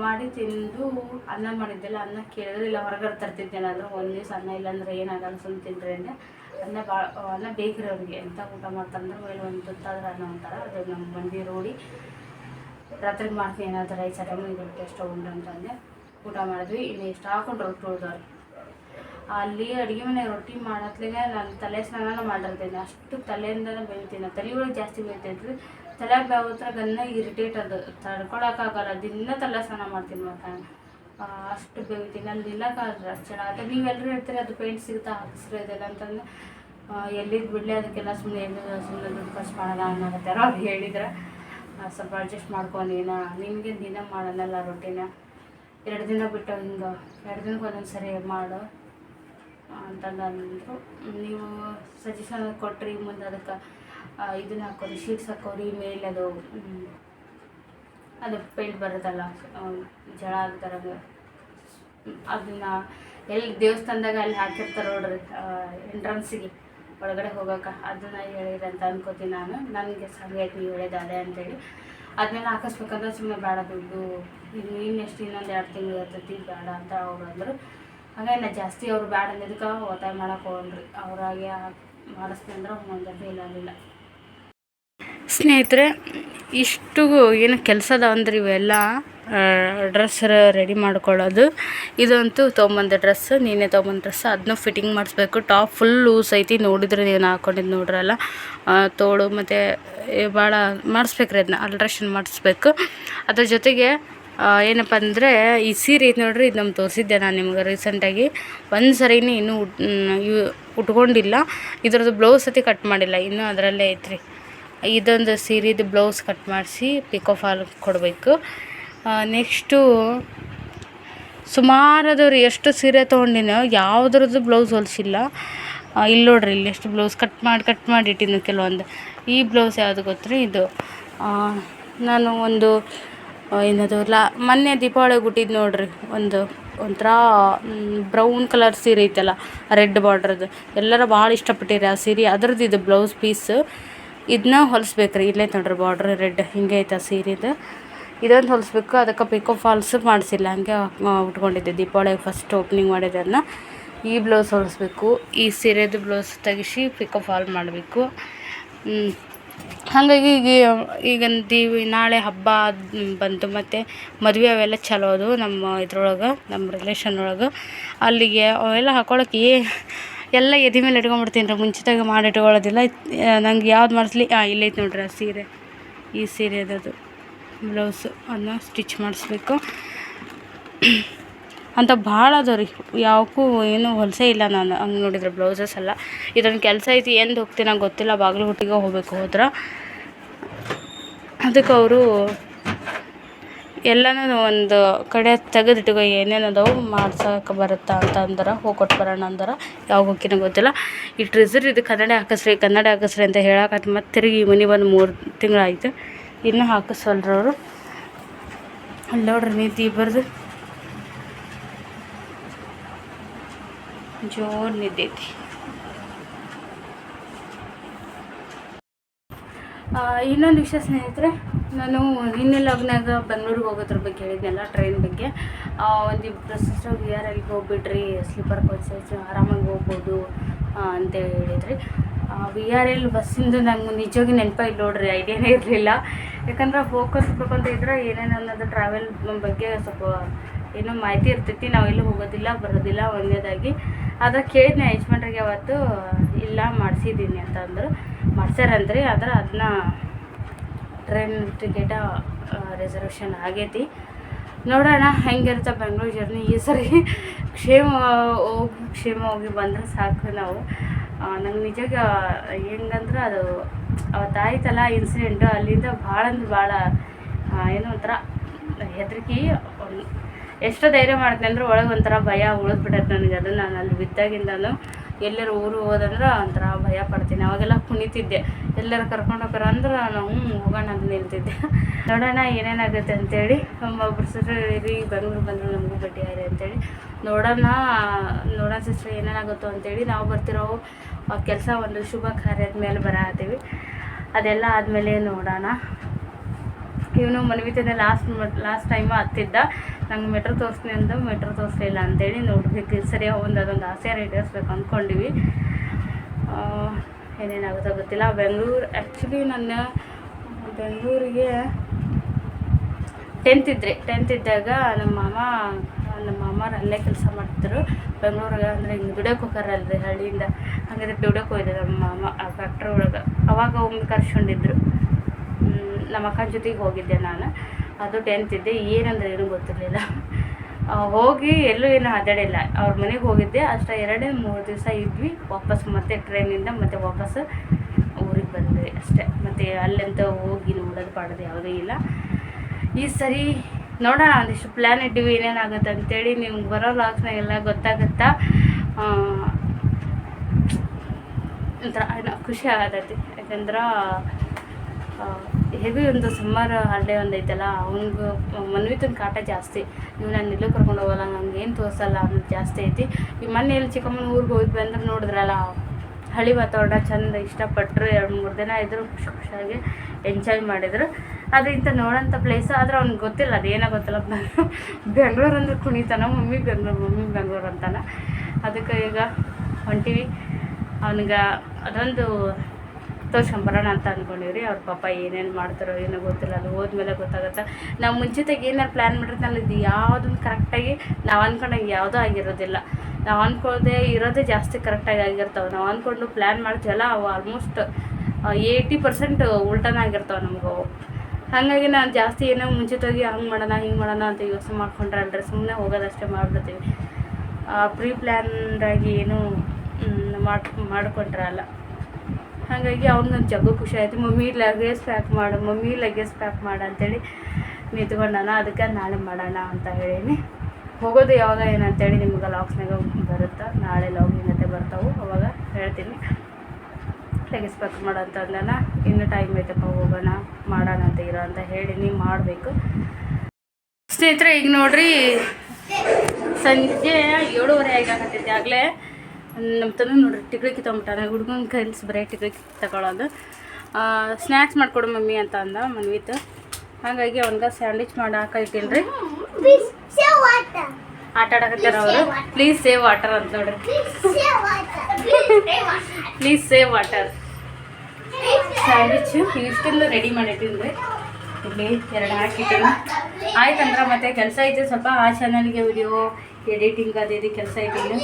ಮಾಡಿ ತಿಂದು ಅನ್ನ ಮಾಡಿದ್ದಿಲ್ಲ, ಅನ್ನ ಕೇಳಿದ್ರೆ ಇಲ್ಲ, ಹೊರಗಡೆ ತರ್ತಿದ್ದೆ ಏನಾದರೂ, ಒಂದು ದಿವಸ ಅನ್ನ ಇಲ್ಲಾಂದ್ರೆ ಏನಾಗಲ್ಲ ಸುಮ್ಮನೆ ತಿಂದ್ರೆ ಅಂದರೆ ಅನ್ನ ಭಾಳ ಅನ್ನ ಬೇಕ್ರಿ ಅವ್ರಿಗೆ ಎಂಥ ಊಟ ಮಾಡ್ತಾರಂದ್ರೆ ಅಂದ್ರೆ ಒಂದು ತುತ್ತಾದ್ರೆ ಅನ್ನ ಅಂತಾರೆ ಅದು ನಮ್ಮ ಮಂದಿ ರೋಡಿ ರಾತ್ರಿಗೆ ಮಾಡ್ತೀನಿ ಏನಾದರೂ ರೈಸ್ ಐಟಮು ಇದು ಟೇಸ್ಟ್ ಉಂಡು ಅಂತಂದೆ ಊಟ ಮಾಡಿದ್ವಿ, ಇಲ್ಲಿ ಎಷ್ಟು ಹಾಕೊಂಡು ರೊಟ್ಟಿ ಉಳಿದವ್ರು ಅಲ್ಲಿ ಅಡುಗೆ ಮನೆ ರೊಟ್ಟಿ ಮಾಡತ್ಲಿಗೆ ನಾನು ತಲೆ ಸ್ನಾನ ಮಾಡಿರ್ತೀನಿ ಅಷ್ಟು ತಲೆಯಿಂದನೇ ಬೆಳಿತೀನಿ. ಒಳಗೆ ಜಾಸ್ತಿ ಬೆಳಿತೈತ್ರಿ ತಲೆ ಬೇವತ್ರ ಗನ್ನ ಇರಿಟೇಟ್ ಅದು, ತಡ್ಕೊಳಕ್ಕಾಗಲ್ಲ. ದಿನ ತಲೆ ಸ್ನಾನ ಮಾಡ್ತೀನಿ ಮತ್ತೆ ಅಷ್ಟು ಬೆಳಿತೀನಿ. ಅಲ್ಲಿ ಅಷ್ಟು ಚೆನ್ನಾಗಿ. ನೀವೆಲ್ಲರೂ ಹೇಳ್ತೀರಿ, ಅದು ಪೇಂಟ್ ಸಿಗುತ್ತಾ, ಹಾಕಿಸ್ರಿ ಇದೆಲ್ಲ ಅಂತಂದ್ರೆ ಎಲ್ಲಿದ್ದು ಬಿಡಲಿ, ಅದಕ್ಕೆಲ್ಲ ಸುಮ್ಮನೆ ಸುಮ್ಮನೆ ದುಡ್ಡು ಖರ್ಚು ಮಾಡೋಣ ಅನ್ನಕತ್ತಾರ ಅವ್ರು ಹೇಳಿದ್ರೆ. ಸ್ವಲ್ಪ ಅಡ್ಜಸ್ಟ್ ಮಾಡ್ಕೊಂಡಿನ ನಿಮಗೆ ದಿನ ಮಾಡೋಣಲ್ಲ ರೊಟ್ಟಿನ ಎರಡು ದಿನ ಬಿಟ್ಟು ಹಿಂಗೆ, ಎರಡು ದಿನಕ್ಕೆ ಒಂದೊಂದು ಸರಿ ಮಾಡು ಅಂತಂದು ಅಂದರು. ನೀವು ಸಜೆಷನ್ ಕೊಟ್ರಿ, ಮುಂದೆ ಅದಕ್ಕೆ ಇದನ್ನ ಹಾಕೋರಿ ಶೀಟ್ಸ್ ಹಾಕೋರಿ ಮೇಲೆ ಅದು ಅದು ಪೇಂಟ್ ಬರುತ್ತಲ್ಲ ಜಳ ಆಗ್ತಾರ ಅದನ್ನ ಎಲ್ಲಿ ದೇವಸ್ಥಾನದಾಗ ಅಲ್ಲಿ ಹಾಕಿರ್ತಾರೆ ನೋಡ್ರಿ ಎಂಟ್ರನ್ಸಿಗೆ ಒಳಗಡೆ ಹೋಗೋಕೆ ಅದನ್ನ ಹೇಳಿರಿ ಅಂತ ಅನ್ಕೋತೀನಿ ನಾನು. ನನಗೆ ಸಂಗೈತೆ ನೀವು ಅದೇ ಅಂತೇಳಿ. ಅದನ್ನೆಲ್ಲ ಹಾಕಿಸ್ಬೇಕಂದ್ರೆ ಸುಮ್ಮನೆ ಬೇಡ ದುಡ್ಡು ಇನ್ನು ಇನ್ನೆಷ್ಟು ಇನ್ನೊಂದು ಎರಡು ತಿಂಗಳು ಇರ್ತೈತಿ ಬೇಡ ಅಂತ ಅವ್ರು ಅಂದರು. ಹಾಗೆ ನಾ ಜಾಸ್ತಿ ಅವ್ರು ಬೇಡ ಅಂದಿದ್ದಕ್ಕೆ ಒತ್ತಾಯ ಮಾಡಕ್ಕೆ ಹೋಗಲ್ರಿ ಅವ್ರಾಗೆ ಮಾಡಿಸ್ತೀನಿ ಅಂದ್ರೆ ಮುಂದೆ ಇಲ್ಲ ಅಂದಿಲ್ಲ ಸ್ನೇಹಿತರೆ ಇಷ್ಟು ಏನು ಕೆಲಸದ ಅಂದ್ರೆ ಇವೆಲ್ಲ ಡ್ರೆಸ್ ರೆಡಿ ಮಾಡ್ಕೊಳ್ಳೋದು. ಇದಂತೂ ತೊಗೊಂಬಂದ ಡ್ರೆಸ್ ನೀನೇ ತೊಗೊಂಬಂದ ಡ್ರೆಸ್ ಅದನ್ನೂ ಫಿಟ್ಟಿಂಗ್ ಮಾಡಿಸ್ಬೇಕು. ಟಾಪ್ ಫುಲ್ ಲೂಸ್ ಐತಿ, ನೋಡಿದ್ರೆ ನೀವು ಹಾಕೊಂಡಿದ್ದು ನೋಡ್ರಲ್ಲ ತೋಳು ಮತ್ತು ಭಾಳ ಮಾಡಿಸ್ಬೇಕ್ರಿ ಅದನ್ನ ಅಲ್ಟ್ರೇಷನ್ ಮಾಡಿಸ್ಬೇಕು. ಅದ್ರ ಜೊತೆಗೆ ಏನಪ್ಪ ಅಂದರೆ, ಈ ಸೀರೆ ಐತೆ ನೋಡ್ರಿ, ಇದು ನಮ್ಗೆ ತೋರಿಸಿದ್ದೆ ನಾನು ನಿಮ್ಗೆ ರೀಸೆಂಟಾಗಿ ಒಂದು ಸರಿನೇ ಇನ್ನೂ ಇವು ಉಟ್ಕೊಂಡಿಲ್ಲ. ಇದ್ರದ್ದು ಬ್ಲೌಸ್ ಸತಿ ಕಟ್ ಮಾಡಿಲ್ಲ, ಇನ್ನೂ ಅದರಲ್ಲೇ ಐತ್ರಿ. ಇದೊಂದು ಸೀರೆದು ಬ್ಲೌಸ್ ಕಟ್ ಮಾಡಿಸಿ ಪಿಕೋ ಫಾಲ್ ಕೊಡಬೇಕು. ನೆಕ್ಸ್ಟು ಸುಮಾರು ಎಷ್ಟು ಸೀರೆ ತೊಗೊಂಡಿನೋ ಯಾವುದ್ರದ್ದು ಬ್ಲೌಸ್ ಹೊಲಿಸಿಲ್ಲ. ಇಲ್ಲಿ ನೋಡ್ರಿ ಇಲ್ಲಿ ಎಷ್ಟು ಬ್ಲೌಸ್ ಕಟ್ ಮಾಡಿ ಕಟ್ ಮಾಡಿ ಇಟ್ಟಿನ ಕೆಲವೊಂದು. ಈ ಬ್ಲೌಸ್ ಯಾವುದು ಗೊತ್ತ್ರಿ? ಇದು ನಾನು ಒಂದು ಏನದು ಲಾ, ಮೊನ್ನೆ ದೀಪಾವಳಿ ಹುಟ್ಟಿದ್ದು ನೋಡ್ರಿ, ಒಂದು, ಒಂಥರ ಬ್ರೌನ್ ಕಲರ್ ಸೀರೆ ಐತಲ್ಲ, ರೆಡ್ ಬಾರ್ಡ್ರದ್ದು ಎಲ್ಲರೂ ಭಾಳ ಇಷ್ಟಪಟ್ಟಿರಿ ಆ ಸೀರೆ. ಅದ್ರದ್ದು ಇದು ಬ್ಲೌಸ್ ಪೀಸ್ ಇದನ್ನ ಹೊಲಿಸ್ಬೇಕ್ರಿ, ಇಲ್ಲೇ ನೋಡ್ರಿ ಬಾರ್ಡ್ರ್ ರೆಡ್, ಹಿಂಗೆ ಐತೆ ಆ ಸೀರೆದು. ಇದೊಂದು ಹೊಲಿಸ್ಬೇಕು, ಅದಕ್ಕೆ ಪಿಕೋ ಫಾಲ್ಸ್ ಮಾಡಿಸಿಲ್ಲ. ಹಂಗೆ ಉಟ್ಕೊಂಡಿದ್ದೆ. ದೀಪಾವಳಿ ಫಸ್ಟ್ ಓಪನಿಂಗ್ ಮಾಡಿದ್ದನ್ನು ಈ ಬ್ಲೌಸ್ ಹೊಲಿಸ್ಬೇಕು. ಈ ಸೀರೆದು ಬ್ಲೌಸ್ ತೆಗಿಸಿ ಪಿಕೋ ಫಾಲ್ ಮಾಡಬೇಕು. ಹಾಗಾಗಿ ಈಗ ಈಗ ದೀವಿ, ನಾಳೆ ಹಬ್ಬ ಬಂತು ಮತ್ತು ಮದುವೆ ಅವೆಲ್ಲ ಚಲೋ ಅದು ನಮ್ಮ ಇದ್ರೊಳಗೆ, ನಮ್ಮ ರಿಲೇಷನ್ ಒಳಗೆ. ಅಲ್ಲಿಗೆ ಅವೆಲ್ಲ ಹಾಕೊಳಕ್ಕೆ ಏ, ಎಲ್ಲ ಎದೆ ಮೇಲೆ ಇಟ್ಕೊಂಡ್ಬಿಡ್ತೀನಿ ರೀ. ಮುಂಚಿತಾಗ ಮಾಡಿ ಇಟ್ಕೊಳ್ಳೋದಿಲ್ಲ ನಂಗೆ ಯಾವ್ದು ಮಾಡಿಸ್ಲಿ ಹಾಂ ಇಲ್ಲೈತೆ ನೋಡ್ರಿ ಆ ಸೀರೆ. ಈ ಸೀರೆ ಅದದು ಬ್ಲೌಸು ಅದನ್ನ ಸ್ಟಿಚ್ ಮಾಡಿಸ್ಬೇಕು. ಅಂತ ಭಾಳ ಅದಾವ ರೀ. ಯಾವಕ್ಕೂ ಏನು ಹೊಲಸೇ ಇಲ್ಲ ನಾನು. ಹಂಗೆ ನೋಡಿದ್ರೆ ಬ್ಲೌಸಸ್ ಎಲ್ಲ. ಇದೊಂದು ಕೆಲಸ ಐತಿ, ಎಂದು ಹೋಗ್ತೀನೋ ಗೊತ್ತಿಲ್ಲ. ಬಾಗಲಕೋಟೆಗೆ ಹೋಗ್ಬೇಕು ಹೋದ್ರೆ. ಅದಕ್ಕೆ ಅವರು ಎಲ್ಲನೂ ಒಂದು ಕಡೆ ತೆಗೆದಿಟ್ಟು ಏನೇನು ಅದಾವು ಮಾಡ್ಸೋಕೆ ಬರುತ್ತಾ ಅಂತ ಅಂದ್ರೆ. ಹೋಗಿ ಕೊಟ್ಟು ಬರೋಣ ಅಂದ್ರೆ. ಯಾವಾಗ ಹೋಗಿನ ಗೊತ್ತಿಲ್ಲ. ಈ ಟ್ರೆಸರ್ ಇದು ಕನ್ನಡ ಹಾಕಿಸ್ರಿ ಕನ್ನಡ ಹಾಕಿಸ್ರಿ ಅಂತ ಹೇಳಕತ್ತಿ ಮತ್ತೆ ತಿರುಗಿ ಮನೆ ಬಂದು ಮೂರು ತಿಂಗಳಾಯ್ತು ಇನ್ನೂ ಹಾಕಿಸಲ್ರಿ ಅವರು ಅಲ್ಲಿ ನೋಡ್ರಿ ನಿದ್ದೆ ಇಬ್ಬರದು. ಜೋರು ನಿದ್ದೈತಿ ಇನ್ನೊಂದು ವಿಷಯ ಸ್ನೇಹಿತರೆ, ನಾನು ನಿನ್ನೆ ಲಾಗ್ನಾಗ ಬೆಂಗಳೂರಿಗೆ ಹೋಗೋದ್ರ ಬಗ್ಗೆ ಹೇಳಿದ್ನಲ್ಲ ಟ್ರೈನ್ ಬಗ್ಗೆ. ಒಂದಿಬ್ಬರು ಸಿಸ್ಟರ್ ವಿ ಆರ್ ಎಲ್ಗೆ ಹೋಗ್ಬಿಡ್ರಿ ಸ್ಲೀಪರ್ ಕೋಚ್ ಆರಾಮಾಗಿ ಹೋಗ್ಬೋದು ಅಂತ ಹೇಳಿದ್ರಿ. ವಿ ಆರ್ ಎಲ್ ಬಸ್ಸಿಂದ ನಂಗೆ ನಿಜವಾಗಿ ನೆನಪಾಗಿ ನೋಡ್ರಿ, ಐಡಿಯಾನೇ ಇರಲಿಲ್ಲ. ಯಾಕಂದ್ರೆ ಫೋಕಸ್ ಬೇಕಂತ ಇದ್ರೆ ಏನೇನು ಅನ್ನೋದು ಟ್ರಾವೆಲ್ ಬಗ್ಗೆ ಸ್ವಲ್ಪ ಏನೋ ಮಾಹಿತಿ ಇರ್ತೈತಿ, ನಾವು ಎಲ್ಲೂ ಹೋಗೋದಿಲ್ಲ, ಬರೋದಿಲ್ಲ ಒಂದೇದಾಗಿ. ಆದ್ರೆ ಕೇಳಿದ್ನೆ ಯಜಮಾನ್ರಿಗೆ ಅವತ್ತು ಇಲ್ಲ ಮಾಡಿಸಿದ್ದೀನಿ ಅಂತ ಅಂದರು. ಮಾಡ್ಸ್ಯಾರಂತ್ರಿ, ಆದ್ರೆ ಅದನ್ನ ಟ್ರೈನ್ ಟಿಕೆಟ ರಿಸರ್ವೇಷನ್ ಆಗೈತಿ. ನೋಡೋಣ, ಹೆಂಗಿರುತ್ತೆ ಬೆಂಗಳೂರು ಜರ್ನಿ ಈ ಸರಿ. ಕ್ಷೇಮ, ಹೋಗಿ ಕ್ಷೇಮ ಹೋಗಿ ಬಂದರೆ ಸಾಕು ನಾವು. ನಂಗೆ ನಿಜಾಗ ಹೆಂಗಂದ್ರೆ ಅದು ಅವತ್ತಾಯ್ತಲ್ಲ ಇನ್ಸಿಡೆಂಟು ಅಲ್ಲಿಂದ ಭಾಳ ಅಂದ್ರೆ ಭಾಳ ಏನೋ ಒಂಥರ ಹೆದರಿಕೆ ಎಷ್ಟು ಧೈರ್ಯ ಮಾಡ್ತೀನಿ ಅಂದ್ರೆ ಒಳಗೆ ಒಂಥರ ಭಯ ಉಳಿದ್ಬಿಟ್ಟೈತೆ ನನಗೆ ಅದು ನಾನು ಅಲ್ಲಿ ಬಿದ್ದಾಗಿಂದನು. ಎಲ್ಲರೂ ಊರು ಹೋದಂದ್ರೆ ಒಂಥರ ಭಯ ಪಡ್ತೀನಿ. ಅವಾಗೆಲ್ಲ ಕುಣಿತಿದ್ದೆ. ಎಲ್ಲರೂ ಕರ್ಕೊಂಡು ಹೋಗ್ಯಾರ ಅಂದ್ರೆ ನಾವು ಹೋಗೋಣ ಅಂತ ನಿಲ್ತಿದ್ದೆ. ನೋಡೋಣ ಏನೇನಾಗುತ್ತೆ ಅಂತೇಳಿ. ಒಬ್ಬರು ಸರ್ ರೀ ಬೆಂಗ್ಳೂರು ಬಂದರು, ನಮಗೂ ಬಟ್ಟೆ ಯಾರೇ ಅಂತೇಳಿ. ನೋಡೋಣ ನೋಡೋಣ ಸಿಸ್ಟರ್ ಏನೇನಾಗುತ್ತೋ ಅಂತೇಳಿ ನಾವು ಬರ್ತಿರೋ ಕೆಲಸ ಒಂದು ಶುಭ ಕಾರ್ಯದ ಮೇಲೆ ಬರತ್ತೀವಿ ಅದೆಲ್ಲ ಆದಮೇಲೆ ನೋಡೋಣ. ಇವನು ಮನ್ವಿತನೇ ಲಾಸ್ಟ್ ಲಾಸ್ಟ್ ಟೈಮ್ ಹತ್ತಿದ್ದ. ನಂಗೆ ಮೆಟ್ರೋ ತೋರಿಸ್ತೀನಿ ಅಂತ ಮೆಟ್ರೋ ತೋರಿಸ್ಲಿಲ್ಲ ಅಂತೇಳಿ ನೋಡ್ಬೇಕು. ಸರಿ ಒಂದು, ಅದೊಂದು ಆಸೆ ಈಡೇರಿಸ್ಬೇಕು ಅಂದ್ಕೊಂಡಿವಿ ಏನೇನಾಗುತ್ತೋ ಗೊತ್ತಿಲ್ಲ. ಬೆಂಗಳೂರು ಆ್ಯಕ್ಚುಲಿ ನನ್ನ ಬೆಂಗಳೂರಿಗೆ ಟೆಂತ್ ಇದ್ದರೆ ಟೆಂತ್ ಇದ್ದಾಗ ನಮ್ಮ ಮಾಮ ನಮ್ಮ ಮಾಮಾರು ಅಲ್ಲೇ ಕೆಲಸ ಮಾಡ್ತಿದ್ರು. ಬೆಂಗಳೂರಿಗೆ ಅಂದರೆ ಹಿಂಗೆ ದುಡಿಯೋಕೆ ಹೋಗಾರಲ್ರಿ ಹಳ್ಳಿಯಿಂದ. ಹಾಗಾದ್ರೆ ದುಡಿಯೋಕೆ ಹೋಯ್ದೆ ನಮ್ಮ ಮಾಮ ಆ ಫ್ಯಾಕ್ಟ್ರಿ ಒಳಗೆ. ಅವಾಗ ಒಮ್ಮೆ ಕರ್ಸ್ಕೊಂಡಿದ್ರು. ನಮ್ಮ ಅಕ್ಕನ ಜೊತೆಗೆ ಹೋಗಿದ್ದೆ ನಾನು. ಅದು ಟೆಂತ್ ಇದ್ದೆ. ಏನಂದ್ರೆ ಏನೂ ಗೊತ್ತಿರಲಿಲ್ಲ. ಹೋಗಿ ಎಲ್ಲೂ ಏನು ಅದಾಡಿಲ್ಲ ಅವ್ರ ಮನೆಗೆ ಹೋಗಿದ್ದೆ. ಅಷ್ಟೇ ಎರಡೇ ಮೂರು ದಿವಸ ಇದ್ವಿ. ವಾಪಸ್ ಮತ್ತೆ ಟ್ರೈನಿಂದ ಮತ್ತೆ ವಾಪಸ್ ಊರಿಗೆ ಬಂದ್ವಿ ಅಷ್ಟೇ. ಮತ್ತು ಅಲ್ಲಂತ ಹೋಗಿ ನೋಡೋದು ಪಾಡೋದು ಯಾವುದೂ ಇಲ್ಲ. ಈ ಸರಿ ನೋಡೋಣ, ಒಂದಿಷ್ಟು ಪ್ಲ್ಯಾನ್ ಇಟ್ಟಿವಿ, ಏನೇನಾಗುತ್ತೆ ಅಂತೇಳಿ. ನಿಮ್ಗೆ ಬರೋ ಎಲ್ಲ ಗೊತ್ತಾಗುತ್ತಾ? ಒಂಥರ ಖುಷಿ ಆಗತೈತಿ. ಯಾಕಂದ್ರೆ ಹೆವಿ ಒಂದು ಸಮ್ಮರ್ ಹಾಲಿಡೇ ಒಂದು ಐತಲ್ಲ ಅವ್ನಿಗೆ, ಮನ್ವಿತನ ಕಾಟ ಜಾಸ್ತಿ. ನೀವು ನಾನು ಇಲ್ಲೂ ಕರ್ಕೊಂಡು ಹೋಗಲ್ಲ, ನಂಗೆ ಏನು ತೋರಿಸಲ್ಲ ಅನ್ನೋದು ಜಾಸ್ತಿ ಐತಿ. ಈ ಮನೆ ಎಲ್ಲಿ ಚಿಕ್ಕಮ್ಮನ ಊರಿಗೆ ಹೋಗಿದ್ವಿ ಅಂದ್ರೆ ನೋಡಿದ್ರಲ್ಲ, ಹಳಿ ವಾತಾವರಣ ಚಂದ ಇಷ್ಟಪಟ್ಟರು ಎರಡು ಮೂರು ದಿನ ಇದ್ರು ಖುಷಿ ಖುಷಿಯಾಗಿ. ಎಂಜಾಯ್ ಮಾಡಿದ್ರು. ಅದು ಇಂಥ ನೋಡೋಂಥ ಪ್ಲೇಸ್ ಆದ್ರೆ ಅವ್ನಿಗೆ ಗೊತ್ತಿಲ್ಲ ಅದೇನೋ ಗೊತ್ತಿಲ್ಲ. ಬೆಂಗಳೂರು ಅಂದ್ರೆ ಕುಣಿತಾನ, ಮಮ್ಮಿ ಬೆಂಗ್ಳೂರು ಮಮ್ಮಿ ಬೆಂಗ್ಳೂರು ಅಂತಾನೆ. ಅದಕ್ಕೆ ಈಗ ಹೊಂಟಿವಿ. ಅವನಿಗೆ ಅದೊಂದು ತೋರ್ಸ್ಕೊಂಬರೋಣ ಅಂತ ಅಂದ್ಕೊಂಡಿವ್ರಿ ಅವ್ರ ಪಾಪ ಏನೇನು ಮಾಡ್ತಾರೋ ಏನೋ ಗೊತ್ತಿಲ್ಲ, ಅದು ಹೋದ್ಮೇಲೆ ಗೊತ್ತಾಗುತ್ತೆ. ನಾವು ಮುಂಚಿತಾಗ ಏನಾರು ಪ್ಲ್ಯಾನ್ ಮಾಡಿರ್ತಾನಲ್ಲ ಇದು ಯಾವುದನ್ನು ಕರೆಕ್ಟಾಗಿ ನಾವು ಅಂದ್ಕೊಂಡಂಗೆ ಯಾವುದೂ ಆಗಿರೋದಿಲ್ಲ. ನಾವು ಅಂದ್ಕೊಳ್ಳೋದೇ ಇರೋದೇ ಜಾಸ್ತಿ ಕರೆಕ್ಟಾಗಿ ಆಗಿರ್ತಾವೆ. ನಾವು ಅಂದ್ಕೊಂಡು ಪ್ಲ್ಯಾನ್ ಮಾಡ್ತೀವಲ್ಲ, ಅವು ಆಲ್ಮೋಸ್ಟ್ ಏಯ್ಟಿ ಪರ್ಸೆಂಟ್ ಉಲ್ಟನಾಗಿರ್ತಾವೆ ನಮ್ಗೆ ಹಾಗಾಗಿ ನಾನು ಜಾಸ್ತಿ ಏನೋ ಮುಂಚಿತವಾಗಿ ಹಂಗೆ ಮಾಡೋಣ, ಹಿಂಗೆ ಮಾಡೋಣ ಅಂತ ಯೋಚನೆ ಮಾಡ್ಕೊಂಡ್ರೆ ಅಲ್ರಿ ಸುಮ್ಮನೆ ಹೋಗೋದಷ್ಟೇ ಮಾಡಿಬಿಡ್ತೀವಿ. ಪ್ರೀ ಪ್ಲ್ಯಾನ್ಡಾಗಿ ಏನು ಮಾಡಿ, ಮಾಡ್ಕೊಂಡ್ರೆ ಅಲ್ಲ. ಹಾಗಾಗಿ ಅವ್ನಿಗೊಂದು ಜಗ್ಗು ಖುಷಿ ಆಯಿತು. ಮಮ್ಮಿ ಲಗೇಜ್ ಪ್ಯಾಕ್ ಮಾಡು, ಮಮ್ಮಿ ಲಗೇಜ್ ಪ್ಯಾಕ್ ಮಾಡು ಅಂತೇಳಿ ನಿಂತ್ಕೊಂಡಾನ, ಅದಕ್ಕೆ ನಾಳೆ ಮಾಡೋಣ ಅಂತ ಹೇಳೀನಿ. ಹೋಗೋದು ಯಾವಾಗ ಏನಂತೇಳಿ ನಿಮ್ಗೆ ಲಾಕ್ಸ್ನಾಗ ಬರುತ್ತೆ? ನಾಳೆ ಲಾಗಿನತೆ ಬರ್ತಾವೆ, ಅವಾಗ ಹೇಳ್ತೀನಿ. ಲಗೇಜ್ ಮಾಡೋಂತ ಮಾಡು ಅಂತ ಅಂದಾನ ಇನ್ನೂ ಟೈಮ್ ಐತಪ್ಪ ಹೋಗೋಣ ಮಾಡೋಣ ಅಂತ ಇರೋ ಅಂತ ಹೇಳಿ ನೀವು ಮಾಡಬೇಕು. ಸ್ನೇಹಿತರೆ ಈಗ ನೋಡ್ರಿ ಸಂಜೆ ಏಳುವರೆ ಆಗಾಕತ್ತೈತಿ ಆಗಲೇ. ನಮ್ಮ ತಂದೆ ನೋಡ್ರಿ ಟಿಕ್ಳಿಕ್ಕಿ ತೊಗೊಂಬಿಟ್ಟಾನ. ಹುಡುಗನ ಕೈಲ್ಸ್ ಬರೀ ಟಿಕ್ಳಿಕ್ಕಿ ತಗೊಳ್ಳೋದು ಸ್ನ್ಯಾಕ್ಸ್ ಮಾಡಿಕೊಡು ಮಮ್ಮಿ ಅಂತ ಅಂದ ಮನ್ವಿತ್. ಹಾಗಾಗಿ ಅವನಿಗೆ ಸ್ಯಾಂಡ್ವಿಚ್ ಮಾಡಿ ಹಾಕೈತೀನಿ ರೀ ಆಟ ಆಡಕತ್ತಾರ ಅವರು. ಪ್ಲೀಸ್ ಸೇವ್ ವಾಟರ್ ಅಂತ ನೋಡ್ರಿ ಪ್ಲೀಸ್ ಸೇವ್ ವಾಟರ್ ಸ್ಯಾಂಡ್ವಿಚ್ ಇಷ್ಟೆಲ್ಲ ರೆಡಿ ಮಾಡಿಟ್ಟಿದ್ರೆ ಇಲ್ಲಿ ಎರಡು ಹಾಕಿಟ್ಟಿನಿ ಆಯ್ತಂದ್ರೆ ಮತ್ತೆ ಕೆಲಸ ಐತೆ, ಸ್ವಲ್ಪ ಆ ಚಾನಲ್ಗೆ ವಿಡಿಯೋ ಎಡಿಟಿಂಗ್ ಅದೇ ಇದು ಕೆಲಸ ಇನ್ನು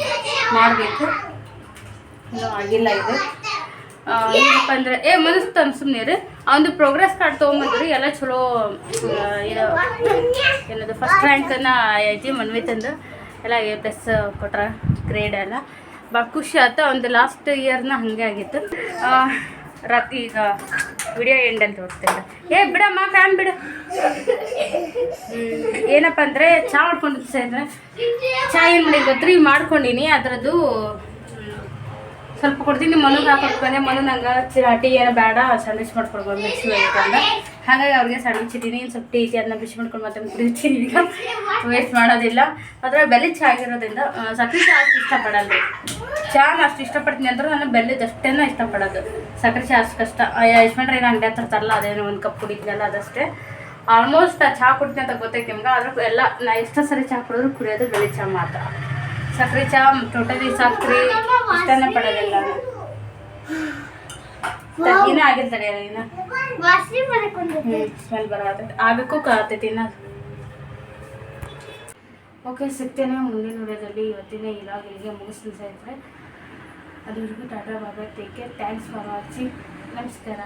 ಮಾಡಬೇಕು. ಇನ್ನೂ ಆಗಿಲ್ಲ ಇದು. ಏನಪ್ಪ ಅಂದ್ರೆ, ಏ, ಮನಸ್ಸು ಸುಮ್ಮನೆ ರೀ ಅವನು ಪ್ರೋಗ್ರೆಸ್ ಕಾರ್ಡ್ ತೊಗೊಂಬಂದ್ರಿ ಎಲ್ಲ ಚಲೋ ಏನದು ಫಸ್ಟ್ ರ್ಯಾಂಕನ್ನು ಐತಿ ಮನ್ವಿತಂದು ಎಲ್ಲ ಎ ಪ್ಲಸ್ ಕೊಟ್ರ ಗ್ರೇಡ್ ಎಲ್ಲ. ಭಾಳ ಖುಷಿ ಆಯ್ತು ಒಂದು ಲಾಸ್ಟ್ ಇಯರ್ನ ಹಾಗೆ ಆಗಿತ್ತು. ರಾತ್ರಿ ಈಗ ವಿಡಿಯೋ ಅಂತ ತೋರಿಸ್ತೇನೆ ಏ ಬಿಡಮ್ಮ ಫ್ಯಾನ್ ಬಿಡು. ಹ್ಮ್, ಏನಪ್ಪ ಅಂದರೆ ಚಹಾ ಮಾಡ್ಕೊಂಡು ಅಂದ್ರೆ ಚಹಾ ಏನು ಮಾಡಿ ಗೊತ್ತ್ರಿ ಮಾಡ್ಕೊಂಡಿನಿ ಅದರದ್ದು ಸ್ವಲ್ಪ ಕೊಡ್ತೀನಿ ಮನುಗೆ ಹಾಕೊಟ್ಟು ಬಂದೆ ಮನು ನಂಗೆ ಚಿರಾಟಿ ಏನೋ ಬೇಡ ಸ್ಯಾಂಡ್ವಿಚ್ ಮಾಡ್ಕೊಡ್ಬೋದು ಮಿಕ್ಸಿ ಬೇಕಂದ ಹಾಗಾಗಿ ಅವ್ರಿಗೆ ಸ್ಯಾಂಡ್ವಿಚ್ ಇದ್ದೀನಿ ಸ್ವಲ್ಪ ಟೀ ಅದನ್ನ ಬಿಸಿ ಮಾಡ್ಕೊಂಡು ಮತ್ತೆ ಕುಡಿತೀನಿ ಈಗ. ವೇಸ್ಟ್ ಮಾಡೋದಿಲ್ಲ. ಅದರ ಬೆಲೆ ಚೆನ್ನಾಗಿರೋದ್ರಿಂದ ಸಕ್ಕರೆ ಚಹಾ ಅಷ್ಟು ಇಷ್ಟಪಡಲ್ಲ. ಚಹಾನ ಅಷ್ಟು ಇಷ್ಟಪಡ್ತೀನಿ ಅಂದ್ರೆ ನಾನು ಬೆಲ್ಲದ ಅಷ್ಟೇನ ಇಷ್ಟಪಡೋದು. ಸಕ್ಕರೆ ಚಹಾ ಅಷ್ಟು ಕಷ್ಟ. ಯಶ್ವಂಡ್ರೆ ಏನೋ ಅಂಗಡಿ ಹತ್ರ ತರಲ್ಲ ಅದೇನೋ ಒಂದು ಕಪ್ ಕುಡಿತೀನಲ್ಲ ಅದಷ್ಟೇ. ಆಲ್ಮೋಸ್ಟ್ ಚಹಾ ಕುಡ್ತೀನಿ ಅಂತ ಗೊತ್ತಾಯ್ತು ನಿಮ್ಗೆ, ಆದ್ರೂ ಎಲ್ಲ ನಾ ಎಷ್ಟೋ ಸರಿ ಚಹಾ ಕುಡಿದ್ರು ಕುಡಿಯೋದು ಬೆಲೆ ಚಹಾ ಮಾತ್ರ. ಸಕ್ಕರೆ ಚಾ ಟೋಟಲಿ ಸಕ್ಕರೆ ಇಷ್ಟನೇ ಪಡೋದಿಲ್ಲ ತಗ್ಗಿನ ಆಗಿರ್ತಾರೆ ಇನ್ನ ಸ್ಮೆಲ್ ಬರತ್ತೆ ಆಗಕ್ಕೂ ಕಾತೈತಿ ಇನ್ನ ಓಕೆ ಸಿಗ್ತೇನೆ ಮುಂದಿನ ವಿಡಿಯೋದಲ್ಲಿ. ಇವತ್ತಿನ ಇಲಾಖೆಗೆ ಮುಗಿಸ್ತೀನಿ ಸ್ನೇಹಿತರೆ. ಅದುವರೆಗೂ tata Baba take care thanks for watching ನಮಸ್ಕಾರ.